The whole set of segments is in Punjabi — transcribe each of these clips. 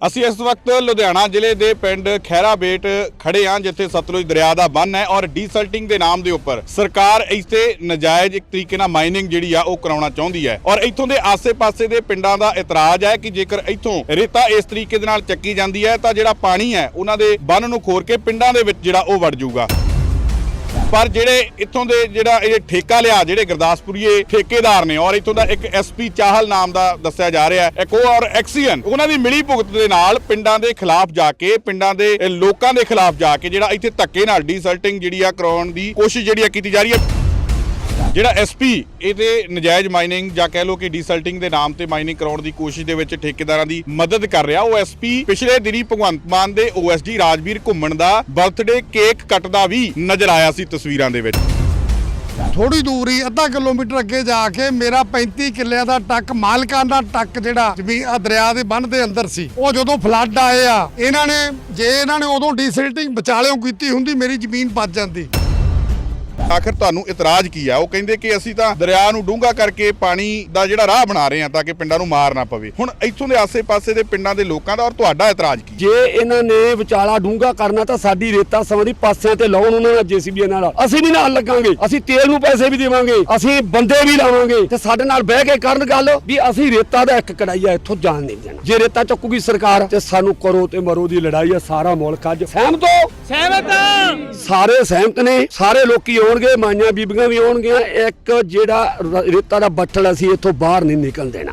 ਅਸੀਂ ਇਸ ਵਕਤ ਲੁਧਿਆਣਾ ਜ਼ਿਲ੍ਹੇ ਦੇ ਪਿੰਡ ਖੈਰਾ ਖੜੇ ਹਾਂ, ਜਿੱਥੇ ਸਤਲੁਜ ਦਰਿਆ ਦਾ ਬੰਨ ਹੈ ਔਰ ਡੀਸਲਟਿੰਗ ਦੇ ਨਾਮ ਦੇ ਉੱਪਰ ਸਰਕਾਰ ਇੱਥੇ ਨਜਾਇਜ਼ ਇੱਕ ਤਰੀਕੇ ਨਾਲ ਮਾਈਨਿੰਗ ਜਿਹੜੀ ਆ, ਉਹ ਕਰਾਉਣਾ ਚਾਹੁੰਦੀ ਹੈ। ਔਰ ਇੱਥੋਂ ਦੇ ਆਸੇ-ਪਾਸੇ ਦੇ ਪਿੰਡਾਂ ਦਾ ਇਤਰਾਜ਼ ਹੈ ਕਿ ਜੇਕਰ ਇੱਥੋਂ ਰੇਤਾ ਇਸ ਤਰੀਕੇ ਦੇ ਨਾਲ ਚੱਕੀ ਜਾਂਦੀ ਹੈ, ਤਾਂ ਜਿਹੜਾ ਪਾਣੀ ਹੈ, ਉਹਨਾਂ ਦੇ ਬੰਨ ਨੂੰ ਖੋਰ ਕੇ ਪਿੰਡਾਂ ਦੇ ਵਿੱਚ ਜਿਹੜਾ ਉਹ ਵੜ ਜਾਊਗਾ। ਪਰ ਜਿਹੜੇ ਇੱਥੋਂ ਦੇ ਜਿਹੜਾ ਇਹ ਠੇਕਾ ਲਿਆ, ਜਿਹੜੇ ਗੁਰਦਾਸਪੁਰੀਏ ਠੇਕੇਦਾਰ ਨੇ ਔਰ ਇੱਥੋਂ ਦਾ ਇੱਕ ਐਸਪੀ ਚਾਹਲ ਨਾਮ ਦਾ ਦੱਸਿਆ ਜਾ ਰਿਹਾ ਹੈ, ਇੱਕ ਉਹ ਔਰ ਐਕਸੀਅਨ, ਉਹਨਾਂ ਦੀ ਮਿਲੀ ਭੁਗਤ ਦੇ ਨਾਲ ਪਿੰਡਾਂ ਦੇ ਖਿਲਾਫ ਜਾ ਕੇ, ਪਿੰਡਾਂ ਦੇ ਲੋਕਾਂ ਦੇ ਖਿਲਾਫ ਜਾ ਕੇ ਜਿਹੜਾ ਇੱਥੇ ਧੱਕੇ ਨਾਲ ਡੀਸਲਟਿੰਗ ਜਿਹੜੀ ਆ ਕਰਾਉਣ ਦੀ ਕੋਸ਼ਿਸ਼ ਜਿਹੜੀ ਆ ਕੀਤੀ ਜਾ ਰਹੀ ਹੈ। ਜਿਹੜਾ ਐਸਪੀ ਇਹਦੇ ਨਜਾਇਜ਼ ਮਾਈਨਿੰਗ ਜਾਂ ਕਹਿ ਲਓ ਕਿ ਡੀਸਲਟਿੰਗ ਦੇ ਨਾਮ ਤੇ ਮਾਈਨਿੰਗ ਕਰਾਉਣ ਦੀ ਕੋਸ਼ਿਸ਼ ਦੇ ਵਿੱਚ ਠੇਕੇਦਾਰਾਂ ਦੀ ਮਦਦ ਕਰ ਰਿਹਾ। ਉਹ ਐਸਪੀ ਪਿਛਲੇ ਦਿਨੀ ਭਗਵੰਤ ਮਾਨ ਦੇ ਓਐਸਡੀ ਰਾਜਵੀਰ ਘੁੰਮਣ ਦਾ ਬਰਥਡੇ ਕੇਕ ਕੱਟਦਾ ਵੀ ਨਜ਼ਰ ਆਇਆ ਸੀ ਤਸਵੀਰਾਂ ਦੇ ਵਿੱਚ। ਥੋੜੀ ਦੂਰੀ ਅੱਧਾ ਕਿਲੋਮੀਟਰ ਅੱਗੇ ਜਾ ਕੇ ਮੇਰਾ 35 ਕਿੱਲਿਆਂ ਦਾ ਟੱਕ, ਮਾਲਕਾਂ ਦਾ ਟੱਕ ਜਿਹੜਾ ਜ਼ਮੀਨ ਆ ਦਰਿਆ ਦੇ ਬੰਨ ਦੇ ਅੰਦਰ ਸੀ, ਉਹ ਜਦੋਂ ਫਲੱਡ ਆਏ ਆ, ਇਹਨਾਂ ਨੇ, ਜੇ ਇਹਨਾਂ ਨੇ ਉਦੋਂ ਡੀਸਿਲਟਿੰਗ ਵਿਚਾਲਿਓਂ ਕੀਤੀ ਹੁੰਦੀ, ਮੇਰੀ ਜ਼ਮੀਨ ਬਚ ਜਾਂਦੀ। ਆਖਰ ਤੁਹਾਨੂੰ ਇਤਰਾਜ਼ ਕੀ ਆ? ਉਹ ਕਹਿੰਦੇ ਕਿ ਅਸੀਂ ਤਾਂ ਦਰਿਆ ਨੂੰ ਡੂੰਘਾ ਕਰਕੇ ਪਾਣੀ ਦਾ ਜਿਹੜਾ ਰਾਹ ਬਣਾ ਰਹੇ ਹਾਂ ਤਾਂ ਕਿ ਪਿੰਡਾਂ ਨੂੰ ਮਾਰ ਨਾ ਪਵੇ। ਹੁਣ ਇੱਥੋਂ ਦੇ ਆਸੇ-ਪਾਸੇ ਦੇ ਪਿੰਡਾਂ ਦੇ ਲੋਕਾਂ ਦਾ ਔਰ ਤੁਹਾਡਾ ਇਤਰਾਜ਼ ਕੀ? ਜੇ ਇਹਨਾਂ ਨੇ ਵਿਚਾਲਾ ਡੂੰਘਾ ਕਰਨਾ ਤਾਂ ਸਾਡੀ ਰੇਤਾ ਸਮਾਂ ਦੀ ਪਾਸਿਆਂ ਤੇ ਲਾਉਣ ਉਹਨਾਂ ਨਾਲ ਜੀਸੀਬੀ ਨਾਲ। ਅਸੀਂ ਨਹੀਂ ਨਾਲ ਲੱਗਾਂਗੇ। ਅਸੀਂ ਤੇਲ ਨੂੰ ਪੈਸੇ ਵੀ ਦੇਵਾਂਗੇ। ਅਸੀਂ ਬੰਦੇ ਵੀ ਲਾਵਾਂਗੇ। ਤੇ ਸਾਡੇ ਨਾਲ ਬਹਿ ਕੇ ਕਰਨ ਗੱਲ ਵੀ ਅਸੀਂ ਰੇਤਾ ਦਾ ਇੱਕ ਕੜਾਈਆ ਇੱਥੋਂ ਜਾਣ ਨਹੀਂ ਦੇਣਾ। ਜੇ ਰੇਤਾ ਚੱਕੂਗੀ ਸਰਕਾਰ ਤੇ ਸਾਨੂੰ ਕਰੋ ਤੇ ਮਰੋ ਦੀ ਲੜਾਈ ਆ ਸਾਰਾ ਮੁਲਕ ਅੱਜ ਸਹਿਮਤ ਹੋ? ਸਹਿਮਤ ਸਾਰੇ ਸਹਿਮਤ ਨੇ। ਸਾਰੇ ਲੋਕੀ ਆਉਣਗੇ ਮਾਈਆਂ ਬੀਬੀਆਂ ਵੀ ਆਉਣਗੀਆਂ ਇੱਕ ਜਿਹੜਾ ਰ- ਰੇਤਾ ਦਾ ਬੱਠਲ ਅਸੀਂ ਇੱਥੋਂ ਬਾਹਰ ਨਹੀਂ ਨਿਕਲ ਦੇਣਾ।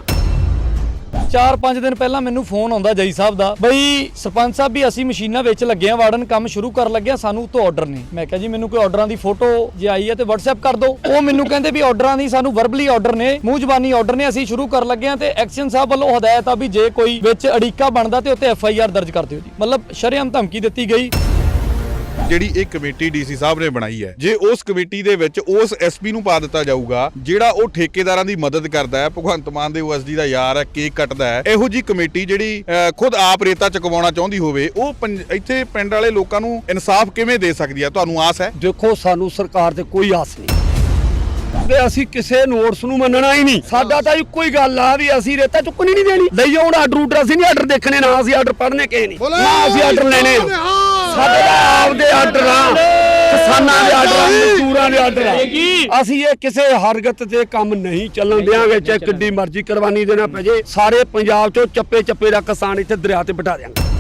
4-5 ਦਿਨ ਪਹਿਲਾਂ ਮੈਨੂੰ ਫੋਨ ਆਉਂਦਾ ਜਈ ਸਾਹਿਬ ਦਾ, ਬਈ ਸਰਪੰਚ ਸਾਹਿਬ ਵੀ ਅਸੀਂ ਮਸ਼ੀਨਾਂ ਵਿੱਚ ਲੱਗੇ ਆ ਵਾੜਨ ਕੰਮ ਸ਼ੁਰੂ ਕਰਨ ਲੱਗੇ ਆ, ਸਾਨੂੰ ਤੋਂ ਆਰਡਰ ਨੇ ਮੈਂ ਕਿਹਾ ਜੀ, ਮੈਨੂੰ ਕੋਈ ਆਰਡਰਾਂ ਦੀ ਫੋਟੋ ਜੇ ਆਈ ਹੈ ਤੇ WhatsApp ਕਰ ਦਿਓ। ਉਹ ਮੈਨੂੰ ਕਹਿੰਦੇ ਵੀ ਆਰਡਰਾਂ ਦੀ ਸਾਨੂੰ ਵਰਬਲੀ ਆਰਡਰ ਨੇ, ਮੂੰਹ ਜ਼ਬਾਨੀ ਆਰਡਰ ਨੇ, ਅਸੀਂ ਸ਼ੁਰੂ ਕਰਨ ਲੱਗੇ ਆ ਤੇ ਐਕਸ਼ਨ ਸਾਹਿਬ ਵੱਲੋਂ ਹਦਾਇਤ ਆ ਵੀ ਜੇ ਕੋਈ ਵਿੱਚ ਅੜੀਕਾ ਬਣਦਾ ਤੇ ਉੱਤੇ ਐਫ ਦਰਜ ਕਰ ਦਿਓ ਜੀ। ਮਤਲਬ ਸ਼ਰੇਆਮ ਧਮਕੀ ਦਿੱਤੀ ਗਈ। ਜਿਹੜੀ ਇਹ ਕਮੇਟੀ ਡੀਸੀ ਸਾਹਿਬ ਨੇ ਬਣਾਈ ਹੈ, ਜੇ ਉਸ ਕਮੇਟੀ ਦੇ ਵਿੱਚ ਉਸ ਐਸਪੀ ਨੂੰ ਪਾ ਦਿੱਤਾ ਜਾਊਗਾ, ਜਿਹੜਾ ਉਹ ਠੇਕੇਦਾਰਾਂ ਦੀ ਮਦਦ ਕਰਦਾ ਹੈ, ਭਗਵੰਤ ਮਾਨ ਦੇ ਓਐਸਡੀ ਦਾ ਯਾਰ ਹੈ, ਕੇਕ ਕੱਟਦਾ ਹੈ, ਇਹੋ ਜੀ ਕਮੇਟੀ ਜਿਹੜੀ ਖੁਦ ਆਪ ਰੇਤਾ ਚਕਵਾਉਣਾ ਚਾਹੁੰਦੀ ਹੋਵੇ, ਉਹ ਇੱਥੇ ਪਿੰਡ ਵਾਲੇ ਲੋਕਾਂ ਨੂੰ ਇਨਸਾਫ ਕਿਵੇਂ ਦੇ ਸਕਦੀ ਹੈ? ਤੁਹਾਨੂੰ ਆਸ ਹੈ? ਦੇਖੋ, ਸਾਨੂੰ ਸਰਕਾਰ ਤੇ ਕੋਈ ਆਸ ਨਹੀਂ। ਤੇ ਅਸੀਂ ਕਿਸੇ ਨੋਟਸ ਨੂੰ ਮੰਨਣਾ ਹੀ ਨਹੀਂ। ਸਾਡਾ ਤਾਂ ਇੱਕੋ ਹੀ ਗੱਲ ਆ ਵੀ ਅਸੀਂ ਰੇਤਾ ਚੁੱਕਣੀ ਨਹੀਂ ਦੇਣੀ। ਲਈ ਆਉਣ ਆਰਡਰ ਉਡਰ ਅਸੀਂ ਨਹੀਂ ਆਰਡਰ ਦੇਖਣੇ, ਨਾ ਅਸੀਂ ਆਰਡਰ ਪੜ੍ਹਨੇ, ਕਿਸੇ ਨਹੀਂ ਨਾ ਅਸੀਂ ਆਰਡਰ ਲੈਣੇ। ਸਾਡੇ ਆਪਦੇ ਆਰਡਰ ਆ। ਕਿਸਾਨਾਂ ਦੇ ਆਰਡਰ ਆ ਮਜ਼ਦੂਰਾਂ ਦੇ ਆਰਡਰ ਆ। ਅਸੀਂ ਇਹ ਕਿਸੇ ਹਰਗਤ ਤੇ ਕੰਮ ਨਹੀਂ ਚੱਲਣ ਦਿਆਂਗੇ ਚਾਹੇ ਕਿੱਡੀ ਮਰਜ਼ੀ ਕੁਰਬਾਨੀ ਦੇਣਾ ਪੈ ਜੇ। ਸਾਰੇ ਪੰਜਾਬ ਚੋਂ ਚੱਪੇ ਚੱਪੇ ਦਾ ਕਿਸਾਨ ਇੱਥੇ ਦਰਿਆ ਤੇ ਬਿਠਾ ਦਿਆਂਗੇ।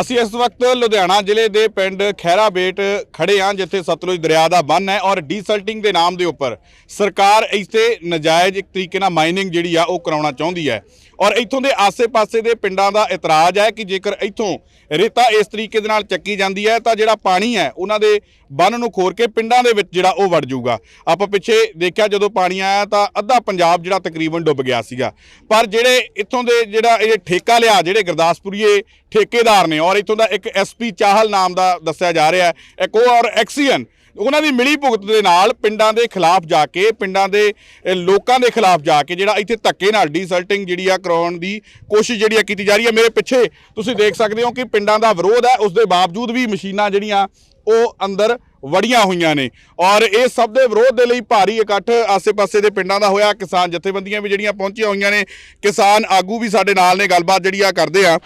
ਅਸੀਂ ਇਸ ਵਕਤ ਲੁਧਿਆਣਾ ਜ਼ਿਲ੍ਹੇ ਦੇ ਪਿੰਡ ਖੈਰਾ ਬੇਟ ਖੜੇ ਹਾਂ ਜਿੱਥੇ ਸਤਲੁਜ ਦਰਿਆ ਦਾ ਬੰਨ ਹੈ ਔਰ ਡੀਸਲਟਿੰਗ ਦੇ ਨਾਮ ਦੇ ਉੱਪਰ ਸਰਕਾਰ ਇੱਥੇ ਨਜਾਇਜ਼ ਇੱਕ ਤਰੀਕੇ ਨਾਲ ਮਾਈਨਿੰਗ ਜਿਹੜੀ ਆ ਉਹ ਕਰਾਉਣਾ ਚਾਹੁੰਦੀ ਹੈ। ਔਰ ਇੱਥੋਂ ਦੇ ਆਸੇ-ਪਾਸੇ ਦੇ ਪਿੰਡਾਂ ਦਾ ਇਤਰਾਜ਼ ਹੈ ਕਿ ਜੇਕਰ ਇੱਥੋਂ ਰੇਤਾ ਇਸ ਤਰੀਕੇ ਦੇ ਨਾਲ ਚੱਕੀ ਜਾਂਦੀ ਹੈ, ਤਾਂ ਜਿਹੜਾ ਪਾਣੀ ਹੈ, ਉਹਨਾਂ ਦੇ ਬੰਨ ਨੂੰ ਖੋਰ ਕੇ ਪਿੰਡਾਂ ਦੇ ਵਿੱਚ ਜਿਹੜਾ ਉਹ ਵੜ ਜਾਊਗਾ। ਆਪਾਂ ਪਿੱਛੇ ਦੇਖਿਆ ਜਦੋਂ ਪਾਣੀ ਆਇਆ ਤਾਂ ਅੱਧਾ ਪੰਜਾਬ ਜਿਹੜਾ ਤਕਰੀਬਨ ਡੁੱਬ ਗਿਆ ਸੀਗਾ। ਪਰ ਜਿਹੜੇ ਇੱਥੋਂ ਦੇ ਜਿਹੜਾ ਇਹ ਠੇਕਾ ਲਿਆ, ਜਿਹੜੇ ਗੁਰਦਾਸਪੁਰੀਏ ਠੇਕੇਦਾਰ ਨੇ, ਔਰ ਇੱਥੋਂ ਦਾ ਇੱਕ ਐਸਪੀ ਚਾਹਲ ਨਾਮ ਦਾ ਦੱਸਿਆ ਜਾ ਰਿਹਾ ਹੈ, ਇੱਕ ਉਹ ਔਰ ਐਕਸੀਅਨ ਉਹਨਾਂ ਦੀ ਮਿਲੀ ਭੁਗਤ ਦੇ ਨਾਲ ਪਿੰਡਾਂ ਦੇ ਖਿਲਾਫ ਜਾ ਕੇ, ਪਿੰਡਾਂ ਦੇ ਲੋਕਾਂ ਦੇ ਖਿਲਾਫ ਜਾ ਕੇ ਜਿਹੜਾ ਇੱਥੇ ਧੱਕੇ ਨਾਲ ਡੀਸਲਟਿੰਗ ਜਿਹੜੀ ਆ ਕਰਾਉਣ ਦੀ ਕੋਸ਼ਿਸ਼ ਜਿਹੜੀ ਆ ਕੀਤੀ ਜਾ ਰਹੀ ਹੈ। ਮੇਰੇ ਪਿੱਛੇ ਤੁਸੀਂ ਦੇਖ ਸਕਦੇ ਹੋ ਕਿ ਪਿੰਡਾਂ ਦਾ ਵਿਰੋਧ ਹੈ। ਉਸ ਦੇ ਬਾਵਜੂਦ ਵੀ ਮਸ਼ੀਨਾਂ ਜਿਹੜੀਆਂ ਉਹ ਅੰਦਰ ਵੜੀਆਂ ਹੋਈਆਂ ਨੇ। ਔਰ ਇਹ ਸਭ ਦੇ ਵਿਰੋਧ ਦੇ ਲਈ ਭਾਰੀ ਇਕੱਠ ਆਸੇ-ਪਾਸੇ ਦੇ ਪਿੰਡਾਂ ਦਾ ਹੋਇਆ। ਕਿਸਾਨ ਜਥੇਬੰਦੀਆਂ ਵੀ ਜਿਹੜੀਆਂ ਪਹੁੰਚੀਆਂ ਹੋਈਆਂ ਨੇ। ਕਿਸਾਨ ਆਗੂ ਵੀ ਸਾਡੇ ਨਾਲ ਨੇ। ਗੱਲਬਾਤ ਜਿਹੜੀ ਆ ਕਰਦੇ ਆ।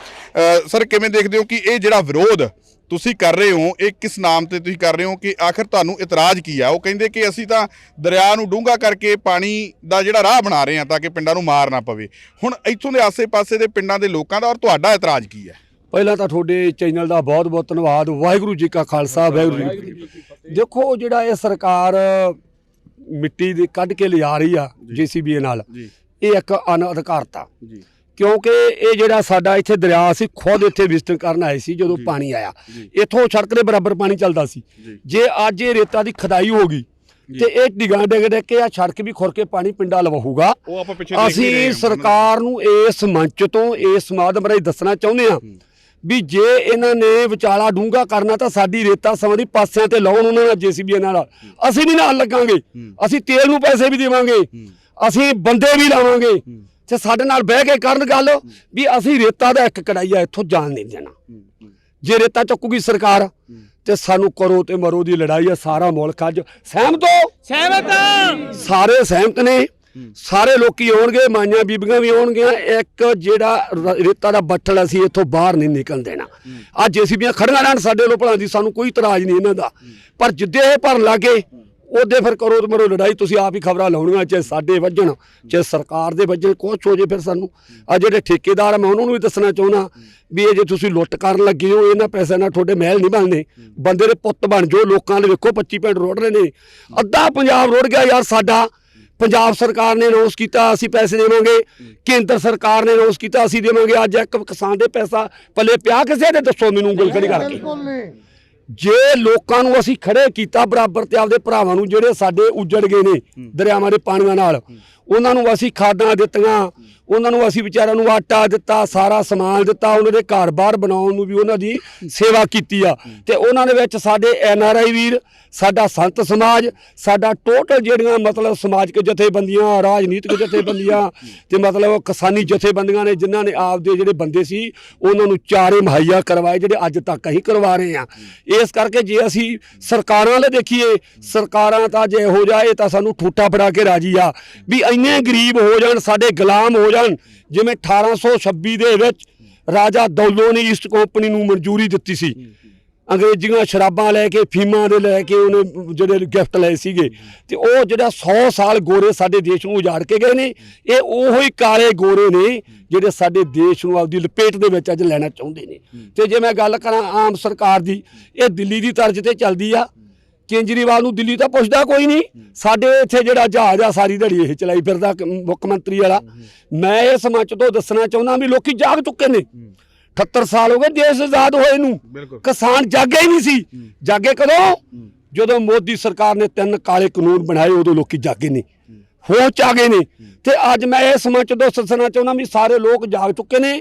ਸਰ, ਕਿਵੇਂ ਦੇਖਦੇ ਹੋ ਕਿ ਇਹ ਜਿਹੜਾ ਵਿਰੋਧ ਤੁਸੀਂ ਕਰ ਰਹੇ ਹੋ ਇਹ ਕਿਸ ਨਾਮ ਤੇ ਤੁਸੀਂ ਕਰ ਰਹੇ ਹੋ ਕਿ ਆਖਰ ਤੁਹਾਨੂੰ ਇਤਰਾਜ਼ ਕੀ ਆ? ਉਹ ਕਹਿੰਦੇ ਕਿ ਅਸੀਂ ਤਾਂ ਦਰਿਆ ਨੂੰ ਡੂੰਘਾ ਕਰਕੇ ਪਾਣੀ ਦਾ ਜਿਹੜਾ ਰਾਹ ਬਣਾ ਰਹੇ ਹਾਂ ਤਾਂ ਕਿ ਪਿੰਡਾਂ ਨੂੰ ਮਾਰ ਨਾ ਪਵੇ। ਹੁਣ ਇੱਥੋਂ ਦੇ ਆਸੇ-ਪਾਸੇ ਦੇ ਪਿੰਡਾਂ ਦੇ ਲੋਕਾਂ ਦਾ ਔਰ ਤੁਹਾਡਾ ਇਤਰਾਜ਼ ਕੀ ਹੈ? ਪਹਿਲਾਂ ਤਾਂ ਤੁਹਾਡੇ ਚੈਨਲ ਦਾ ਬਹੁਤ-ਬਹੁਤ ਧੰਨਵਾਦ। ਵਾਹਿਗੁਰੂ ਜੀ ਕਾ ਖਾਲਸਾ ਵਾਹਿਗੁਰੂ ਜੀ ਕੀ ਫਤਿਹ। ਦੇਖੋ ਜਿਹੜਾ ਇਹ ਸਰਕਾਰ ਮਿੱਟੀ ਦੀ ਕੱਢ ਕੇ ਲਿਆ ਰਹੀ ਆ ਜੀਸੀਬੀ ਨਾਲ ਇਹ ਇੱਕ ਅਨਅਧਿਕਾਰਤਾ ਜੀ। ਕਿਉਂਕਿ ਇਹ ਜਿਹੜਾ ਸਾਡਾ ਇੱਥੇ ਦਰਿਆ ਸੀ ਖੁਦ ਇੱਥੇ ਵਿਜ਼ਿਟ ਕਰਨ ਆਏ ਸੀ ਜਦੋਂ ਪਾਣੀ ਆਇਆ। ਇੱਥੋਂ ਸੜਕ ਦੇ ਬਰਾਬਰ ਪਾਣੀ ਚੱਲਦਾ ਸੀ। ਜੀ। ਅੱਜ ਇਹ ਰੇਤਾ ਦੀ ਖਦਾਈ ਹੋ ਗਈ ਤੇ ਇਹ ਡਿਗਾਂ ਡਿਗ ਡਿਗ ਕੇ ਆ ਸੜਕ ਵੀ ਖੁਰ ਕੇ ਪਾਣੀ ਪਿੰਡਾਂ ਲਵਾਹੂਗਾ ਅਸੀਂ। ਸਰਕਾਰ ਨੂੰ ਇਸ ਮੰਚ ਤੋਂ ਇਸ ਮਾਧਿਅਮ ਰਾਹੀਂ ਦੱਸਣਾ ਚਾਹੁੰਦੇ ਹਾਂ ਵੀ ਜੇ ਇਹਨਾਂ ਨੇ ਵਿਚਾਲਾ ਡੂੰਘਾ ਕਰਨਾ ਤਾਂ ਸਾਡੀ ਰੇਤਾ ਸਮਾਂ ਦੀ ਪਾਸਿਆਂ ਤੇ ਲਾਉਣ ਉਹਨਾਂ ਨਾਲ ਜੀਸੀਬੀ ਨਾਲ। ਅਸੀਂ ਨਹੀਂ ਨਾਲ ਲੱਗਾਂਗੇ। ਅਸੀਂ ਤੇਲ ਨੂੰ ਪੈਸੇ ਵੀ ਦੇਵਾਂਗੇ। ਅਸੀਂ ਬੰਦੇ ਵੀ ਲਾਵਾਂਗੇ। ਤੇ ਸਾਡੇ ਨਾਲ ਬਹਿ ਕੇ ਕਰਨ ਗੱਲ ਵੀ ਅਸੀਂ ਰੇਤਾ ਦਾ ਇੱਕ ਕੜਾਈਆ ਇੱਥੋਂ ਜਾਣ ਨਹੀਂ ਦੇਣਾ। ਜੇ ਰੇਤਾ ਚੱਕੂਗੀ ਸਰਕਾਰ ਤੇ ਸਾਨੂੰ ਕਰੋ ਤੇ ਮਰੋ ਦੀ ਲੜਾਈ ਆ ਸਾਰਾ ਮੁਲਕ ਅੱਜ ਸਹਿਮਤ ਹੋ? ਸਹਿਮਤ ਸਾਰੇ ਸਹਿਮਤ ਨੇ। ਸਾਰੇ ਲੋਕੀ ਆਉਣਗੇ ਮਾਈਆਂ ਬੀਬੀਆਂ ਵੀ ਆਉਣਗੀਆਂ। ਇੱਕ ਜਿਹੜਾ ਰੇਤਾ ਦਾ ਬੱਠਲ ਅਸੀਂ ਇੱਥੋਂ ਬਾਹਰ ਨਹੀਂ ਨਿਕਲਣ ਦੇਣਾ। ਅੱਜ ਜੇਸੀਬੀਆਂ ਖੜੀਆਂ ਰਹਿਣ ਸਾਡੇ ਲੋ ਭਲਾਂ ਦੀ ਸਾਨੂੰ ਕੋਈ ਇਤਰਾਜ਼ ਨਹੀਂ ਇਹਨਾਂ ਦਾ। ਪਰ ਜਿੱਦੇ ਇਹ ਭਰਨ ਲੱਗੇ ਉਹਦੇ ਫਿਰ ਕਰੋ ਤੇ ਮਰੋ ਲੜਾਈ, ਤੁਸੀਂ ਆਪ ਹੀ ਖਬਰਾਂ ਲਾਉਣੀਆਂ, ਚਾਹੇ ਸਾਡੇ ਵੱਜਣ, ਚਾਹੇ ਸਰਕਾਰ ਦੇ ਵੱਜਣ, ਕੁਛ ਹੋ ਜੇ ਫਿਰ ਸਾਨੂੰ। ਆ ਜਿਹੜੇ ਠੇਕੇਦਾਰ ਆ, ਮੈਂ ਉਹਨਾਂ ਨੂੰ ਵੀ ਦੱਸਣਾ ਚਾਹੁੰਦਾ ਵੀ ਇਹ ਜੇ ਤੁਸੀਂ ਲੁੱਟ ਕਰਨ ਲੱਗੇ ਹੋ, ਇਹਨਾਂ ਪੈਸਿਆਂ ਨਾਲ ਤੁਹਾਡੇ ਮਹਿਲ ਨਹੀਂ ਬਣਨੇ ਬੰਦੇ ਦੇ ਪੁੱਤ ਬਣ ਜੋ ਲੋਕਾਂ ਦੇ ਵੇਖੋ 25 ਪਿੰਡ ਰੋੜ ਰਹੇ ਨੇ। ਅੱਧਾ ਪੰਜਾਬ ਰੋੜ ਗਿਆ ਯਾਰ ਸਾਡਾ। ਪੰਜਾਬ ਸਰਕਾਰ ਨੇ ਅਨਾਉਂਸ ਕੀਤਾ, ਅਸੀਂ ਪੈਸੇ ਦੇਵਾਂਗੇ। ਕੇਂਦਰ ਸਰਕਾਰ ਨੇ ਅਨਾਉਂਸ ਕੀਤਾ, ਅਸੀਂ ਦੇਵਾਂਗੇ। ਅੱਜ ਇੱਕ ਕਿਸਾਨ ਦੇ ਪੈਸਾ ਪੱਲੇ ਪਿਆ ਕਿਸੇ ਦੇ, ਦੱਸੋ ਮੈਨੂੰ ਉਂਗਲ ਕਰਕੇ। ਜੇ ਲੋਕਾਂ ਨੂੰ ਅਸੀਂ ਖੜੇ ਕੀਤਾ ਬਰਾਬਰ ਤੇ ਆਪਦੇ ਭਰਾਵਾਂ ਨੂੰ ਜਿਹੜੇ ਸਾਡੇ ਉੱਜੜ ਗਏ ਨੇ ਦਰਿਆਵਾਂ ਦੇ ਪਾਣੀਆਂ ਨਾਲ ਉਹਨਾਂ ਨੂੰ ਅਸੀਂ ਖਾਦਾਂ ਦਿੱਤੀਆਂ ਉਹਨਾਂ ਨੂੰ ਅਸੀਂ ਵਿਚਾਰਿਆਂ ਨੂੰ ਆਟਾ ਦਿੱਤਾ, ਸਾਰਾ ਸਮਾਨ ਦਿੱਤਾ, ਉਹਨਾਂ ਦੇ ਘਰ-ਬਾਰ ਬਣਾਉਣ ਨੂੰ ਵੀ ਉਹਨਾਂ ਦੀ ਸੇਵਾ ਕੀਤੀ ਆ। ਤੇ ਉਹਨਾਂ ਦੇ ਵਿੱਚ ਸਾਡੇ ਐਨ ਆਰ ਆਈ ਵੀਰ, ਸਾਡਾ ਸੰਤ ਸਮਾਜ, ਸਾਡਾ ਟੋਟਲ ਜਿਹੜੀਆਂ ਮਤਲਬ ਸਮਾਜਿਕ ਜਥੇਬੰਦੀਆਂ, ਰਾਜਨੀਤਿਕ ਜਥੇਬੰਦੀਆਂ ਤੇ ਮਤਲਬ ਕਿਸਾਨੀ ਜਥੇਬੰਦੀਆਂ ਨੇ, ਜਿਨ੍ਹਾਂ ਨੇ ਆਪਦੇ ਜਿਹੜੇ ਬੰਦੇ ਸੀ, ਉਹਨਾਂ ਨੂੰ ਚਾਰੇ ਮੁਹੱਈਆ ਕਰਵਾਏ, ਜਿਹੜੇ ਅੱਜ ਤੱਕ ਅਸੀਂ ਕਰਵਾ ਰਹੇ ਆ ਇਸ ਕਰਕੇ ਜੇ ਅਸੀਂ ਸਰਕਾਰਾਂ ਵਾਲੇ ਦੇਖੀਏ, ਸਰਕਾਰਾਂ ਤਾਂ ਜੇ ਹੋ ਜਾਏ ਤਾਂ ਸਾਨੂੰ ਠੂਠਾ ਫੜਾ ਕੇ ਰਾਜੀ ਆ। ਵੀ ਇੰਨੇ ਗਰੀਬ ਹੋ ਜਾਣ, ਸਾਡੇ ਗੁਲਾਮ ਹੋ ਜਾਣ ਜਿਵੇਂ 1826 ਦੇ ਵਿੱਚ ਰਾਜਾ ਦੌਲੋ ਨੇ ਈਸਟ ਕੰਪਨੀ ਨੂੰ ਮਨਜ਼ੂਰੀ ਦਿੱਤੀ ਸੀ। ਅੰਗਰੇਜ਼ੀਆਂ ਸ਼ਰਾਬਾਂ ਲੈ ਕੇ, ਫੀਮਾਂ ਦੇ ਲੈ ਕੇ ਉਹਨੇ ਜਿਹੜੇ ਗਿਫਟ ਲਏ ਸੀਗੇ। ਤੇ ਉਹ ਜਿਹੜਾ 100 ਸਾਲ ਗੋਰੇ ਸਾਡੇ ਦੇਸ਼ ਨੂੰ ਉਜਾੜ ਕੇ ਗਏ ਨੇ, ਇਹ ਉਹੋ ਹੀ ਕਾਲੇ ਗੋਰੇ ਨੇ ਜਿਹੜੇ ਸਾਡੇ ਦੇਸ਼ ਨੂੰ ਆਪਦੀ ਲਪੇਟ ਦੇ ਵਿੱਚ ਅੱਜ ਲੈਣਾ ਚਾਹੁੰਦੇ ਨੇ। ਤੇ ਜੇ ਮੈਂ ਗੱਲ ਕਰਾਂ ਆਮ ਸਰਕਾਰ ਦੀ, ਇਹ ਦਿੱਲੀ ਦੀ ਤਰਜ਼ ਤੇ ਚੱਲਦੀ ਆ। ਕੇਜਰੀਵਾਲ ਨੂੰ ਦਿੱਲੀ ਤਾਂ ਪੁੱਛਦਾ ਕੋਈ ਨਹੀਂ। ਸਾਡੇ ਇੱਥੇ ਜਿਹੜਾ ਜਹਾਜ਼ ਆ ਸਾਰੀ ਦਿਹਾੜੀ ਇਹ ਚਲਾਈ ਫਿਰਦਾ ਮੁੱਖ ਮੰਤਰੀ ਵਾਲਾ। ਮੈਂ ਇਸ ਮੰਚ ਤੋਂ ਦੱਸਣਾ ਚਾਹੁੰਦਾ ਵੀ ਲੋਕੀ ਜਾਗ ਚੁੱਕੇ ਨੇ। 78 ਸਾਲ ਹੋ ਗਏ ਦੇਸ਼ ਆਜ਼ਾਦ ਹੋਏ ਨੂੰ। ਕਿਸਾਨ ਜਾਗੇ ਹੀ ਨਹੀਂ ਸੀ। ਜਾਗੇ ਕਦੋਂ? ਜਦੋਂ ਮੋਦੀ ਸਰਕਾਰ ਨੇ ਤਿੰਨ ਕਾਲੇ ਕਾਨੂੰਨ ਬਣਾਏ ਉਦੋਂ ਲੋਕੀ ਜਾਗੇ ਨੇ। 'ਚ ਆ ਗਏ ਨੇ। ਤੇ ਅੱਜ ਮੈਂ ਇਸ ਮੰਚ ਤੋਂ ਦੱਸਣਾ ਚਾਹੁੰਦਾ ਵੀ ਸਾਰੇ ਲੋਕ ਜਾਗ ਚੁੱਕੇ ਨੇ।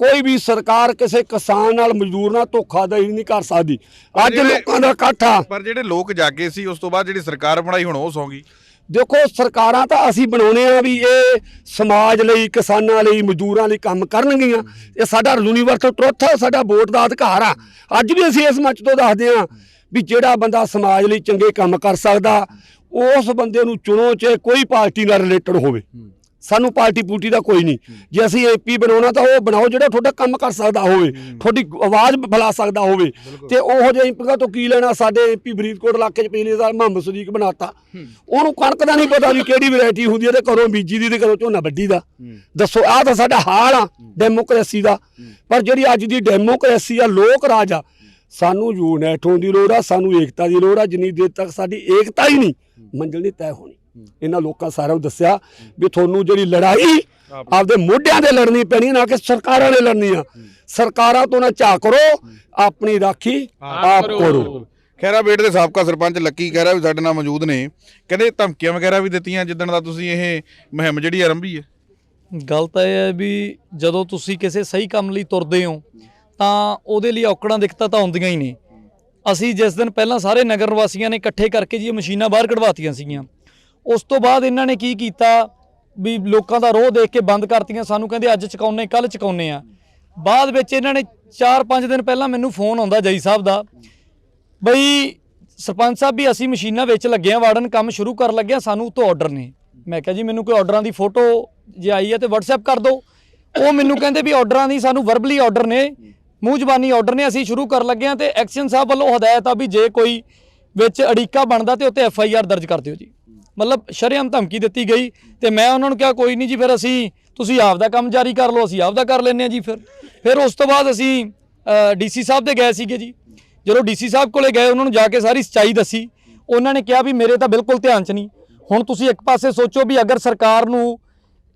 ਕੋਈ ਵੀ ਸਰਕਾਰ ਕਿਸੇ ਕਿਸਾਨ ਨਾਲ ਮਜ਼ਦੂਰ ਨਾਲ ਧੋਖਾਧੜੀ ਨਹੀਂ ਕਰ ਸਕਦੀ। ਅੱਜ ਜਿਹੜੇ- ਲੋਕਾਂ ਦਾ ਇਕੱਠ ਆ। ਪਰ ਜਿਹੜੇ ਲੋਕ ਜਾਗੇ ਸੀ ਉਸ ਤੋਂ ਬਾਅਦ ਜਿਹੜੀ ਸਰਕਾਰ ਬਣਾਈ ਹੁਣ ਉਹ ਸੌਂਗੀ। ਦੇਖੋ ਸਰਕਾਰਾਂ ਤਾਂ ਅਸੀਂ ਬਣਾਉਨੇ ਆ ਵੀ ਇਹ ਸਮਾਜ ਲਈ ਕਿਸਾਨਾਂ ਲਈ ਮਜ਼ਦੂਰਾਂ ਲਈ ਕੰਮ ਕਰਨਗੀਆਂ। ਇਹ ਸਾਡਾ ਯੂਨੀਵਰਸਲ ਟਰੁੱਥ ਆ ਸਾਡਾ ਵੋਟ ਦਾ ਅਧਿਕਾਰ ਆ। ਅੱਜ ਵੀ ਅਸੀਂ ਇਸ ਮੰਚ ਤੋਂ ਦੱਸਦੇ ਆ ਵੀ ਜਿਹੜਾ ਬੰਦਾ ਸਮਾਜ ਲਈ ਚੰਗੇ ਕੰਮ ਕਰ ਸਕਦਾ ਉਸ ਬੰਦੇ ਨੂੰ ਚੁਣੋ ਚਾਹੇ ਕੋਈ ਪਾਰਟੀ ਨਾਲ ਰਿਲੇਟਡ ਹੋਵੇ। ਸਾਨੂੰ ਪਾਰਟੀ ਪੂਟੀ ਦਾ ਕੋਈ ਨਹੀਂ। ਜੇ ਅਸੀਂ ਏਪੀ ਬਣਾਉਣਾ ਤਾਂ ਉਹ ਬਣਾਓ ਜਿਹੜਾ ਤੁਹਾਡਾ ਕੰਮ ਕਰ ਸਕਦਾ ਹੋਵੇ। ਤੁਹਾਡੀ ਆਵਾਜ਼ ਫੈਲਾ ਸਕਦਾ ਹੋਵੇ। ਤੇ ਉਹੋ ਜਿਹੇ ਐਮਪੀਆਂ ਤੋਂ ਕੀ ਲੈਣਾ? ਸਾਡੇ ਏਪੀ ਫਰੀਦਕੋਟ ਇਲਾਕੇ 'ਚ ਪਿਛਲੇ ਸਾਲ ਮੁਹੰਮਦ ਸਦੀਕ ਬਣਾਤਾ। ਉਹਨੂੰ ਕਣਕ ਦਾ ਨਹੀਂ ਪਤਾ ਵੀ ਕਿਹੜੀ ਵੈਰਾਈਟੀ ਹੁੰਦੀ ਹੈ ਤੇ ਕਦੋਂ ਬੀਜੀ ਦੀ ਤੇ ਕਦੋਂ ਝੋਨਾ ਵੱਢੀ ਦਾ। ਦੱਸੋ ਆਹ ਤਾਂ ਸਾਡਾ ਹਾਲ ਆ ਡੈਮੋਕ੍ਰੇਸੀ ਦਾ। ਪਰ ਜਿਹੜੀ ਅੱਜ ਦੀ ਡੈਮੋਕ੍ਰੇਸੀ ਆ ਲੋਕ ਰਾਜ ਆ ਸਾਨੂੰ ਯੂਨੈਟ ਹੋਣ ਦੀ ਲੋੜ ਆ ਸਾਨੂੰ ਏਕਤਾ ਦੀ ਲੋੜ ਆ ਜਿੰਨੀ ਦੇਰ ਤੱਕ ਸਾਡੀ ਏਕਤਾ ਹੀ ਨਹੀਂ ਮੰਜ਼ਿਲ ਨਹੀਂ ਤੈਅ ਹੋਣੀ। ਇਹਨਾਂ ਲੋਕਾਂ ਸਾਰਿਆਂ ਨੂੰ ਦੱਸਿਆ ਵੀ ਤੁਹਾਨੂੰ ਜਿਹੜੀ ਲੜਾਈ ਆਪਦੇ ਮੋਢਿਆਂ ਤੇ ਲੜਨੀ ਪੈਣੀ ਨਾ ਕਿ ਸਰਕਾਰਾਂ ਨੇ ਲੜਨੀ ਆ। ਸਰਕਾਰਾਂ ਤੋਂ ਨਾ ਝਾਕ ਕਰੋ ਆਪਣੀ ਰਾਖੀ ਆਪ ਕਰੋ। ਖੈਰਾ ਬੇਟ ਦੇ ਸਾਬਕਾ ਸਰਪੰਚ ਲੱਕੀ ਖੈਰਾ ਵੀ ਸਾਡੇ ਨਾਲ ਮੌਜੂਦ ਨੇ। ਕਹਿੰਦੇ ਧਮਕੀਆਂ ਵਗੈਰਾ ਵੀ ਦਿੱਤੀਆਂ ਜਿੱਦਣ ਦਾ ਤੁਸੀਂ ਇਹ ਮੁਹਿੰਮ ਜਿਹੜੀ ਆਰੰਭੀ ਹੈ ਗੱਲ ਤਾਂ ਇਹ ਹੈ ਵੀ ਜਦੋਂ ਤੁਸੀਂ ਕਿਸੇ ਸਹੀ ਕੰਮ ਲਈ ਤੁਰਦੇ ਹੋ ਤਾਂ ਉਹਦੇ ਲਈ ਔਕੜਾਂ ਦਿੱਕਤਾਂ ਤਾਂ ਆਉਂਦੀਆਂ ਹੀ ਨੇ। ਅਸੀਂ ਜਿਸ ਦਿਨ ਪਹਿਲਾਂ ਸਾਰੇ ਨਗਰ ਨਿਵਾਸੀਆਂ ਨੇ ਇਕੱਠੇ ਕਰਕੇ ਜੀ ਇਹ ਮਸ਼ੀਨਾਂ ਬਾਹਰ ਕਢਵਾਤੀਆਂ ਸੀਗੀਆਂ। ਉਸ ਤੋਂ ਬਾਅਦ ਇਹਨਾਂ ਨੇ ਕੀ ਕੀਤਾ? ਵੀ ਲੋਕਾਂ ਦਾ ਰੋਹ ਦੇਖ ਕੇ ਬੰਦ ਕਰਤੀਆਂ। ਸਾਨੂੰ ਕਹਿੰਦੇ, ਅੱਜ ਚਕਾਉਨੇ ਕੱਲ ਚਕਾਉਨੇ ਆ। ਬਾਅਦ ਵਿੱਚ ਇਹਨਾਂ ਨੇ 4-5 ਦਿਨ ਪਹਿਲਾਂ ਮੈਨੂੰ ਫੋਨ ਆਉਂਦਾ ਜਈ ਸਾਹਿਬ ਦਾ। ਬਈ, ਸਰਪੰਚ ਸਾਹਿਬ ਵੀ ਅਸੀਂ ਮਸ਼ੀਨਾਂ ਵਿੱਚ ਲੱਗੇ ਆ ਵਾੜਨ ਕੰਮ ਸ਼ੁਰੂ ਕਰਨ ਲੱਗੇ ਆ, ਸਾਨੂੰ ਉੱਤੋਂ ਆਰਡਰ ਨੇ। ਮੈਂ ਕਿਹਾ ਜੀ, ਮੈਨੂੰ ਕੋਈ ਆਰਡਰਾਂ ਦੀ ਫੋਟੋ ਜੇ ਆਈ ਹੈ ਤੇ WhatsApp ਕਰ ਦਿਓ। ਉਹ ਮੈਨੂੰ ਕਹਿੰਦੇ ਵੀ ਆਰਡਰਾਂ ਦੀ ਸਾਨੂੰ ਵਰਬਲੀ ਆਰਡਰ ਨੇ, ਮੂੰਹ ਜ਼ਬਾਨੀ ਆਰਡਰ ਨੇ, ਅਸੀਂ ਸ਼ੁਰੂ ਕਰਨ ਲੱਗੇ ਆ ਤੇ ਐਕਸ਼ਨ ਸਾਹਿਬ ਵੱਲੋਂ ਹਦਾਇਤ ਆ ਵੀ ਜੇ ਕੋਈ ਵਿੱਚ ਅੜੀਕਾ ਬਣਦਾ ਤੇ ਉੱਤੇ ਐਫ ਆਈ ਆਰ ਦਰਜ ਕਰ ਦਿਓ ਜੀ। ਮਤਲਬ ਸ਼ਰੇਆਮ ਧਮਕੀ ਦਿੱਤੀ ਗਈ ਤੇ ਮੈਂ ਉਹਨਾਂ ਨੂੰ ਕਿਹਾ, ਕੋਈ ਨਹੀਂ ਜੀ, ਫਿਰ ਅਸੀਂ, ਤੁਸੀਂ ਆਪ ਦਾ ਕੰਮ ਜਾਰੀ ਕਰ ਲਓ, ਅਸੀਂ ਆਪ ਦਾ ਕਰ ਲੈਂਦੇ ਆ ਜੀ ਫਿਰ। ਫਿਰ ਉਸ ਤੋਂ ਬਾਅਦ ਅਸੀਂ ਡੀਸੀ ਸਾਹਿਬ ਦੇ ਗਏ ਸੀਗੇ ਜੀ। ਜਦੋਂ ਡੀਸੀ ਸਾਹਿਬ ਕੋਲੇ ਗਏ, ਉਹਨਾਂ ਨੂੰ ਜਾ ਕੇ ਸਾਰੀ ਸੱਚਾਈ ਦੱਸੀ। ਉਹਨਾਂ ਨੇ ਕਿਹਾ ਵੀ ਮੇਰੇ ਤਾਂ ਬਿਲਕੁਲ ਧਿਆਨ 'ਚ ਨਹੀਂ। ਹੁਣ ਤੁਸੀਂ ਇੱਕ ਪਾਸੇ ਸੋਚੋ ਵੀ ਅਗਰ ਸਰਕਾਰ ਨੂੰ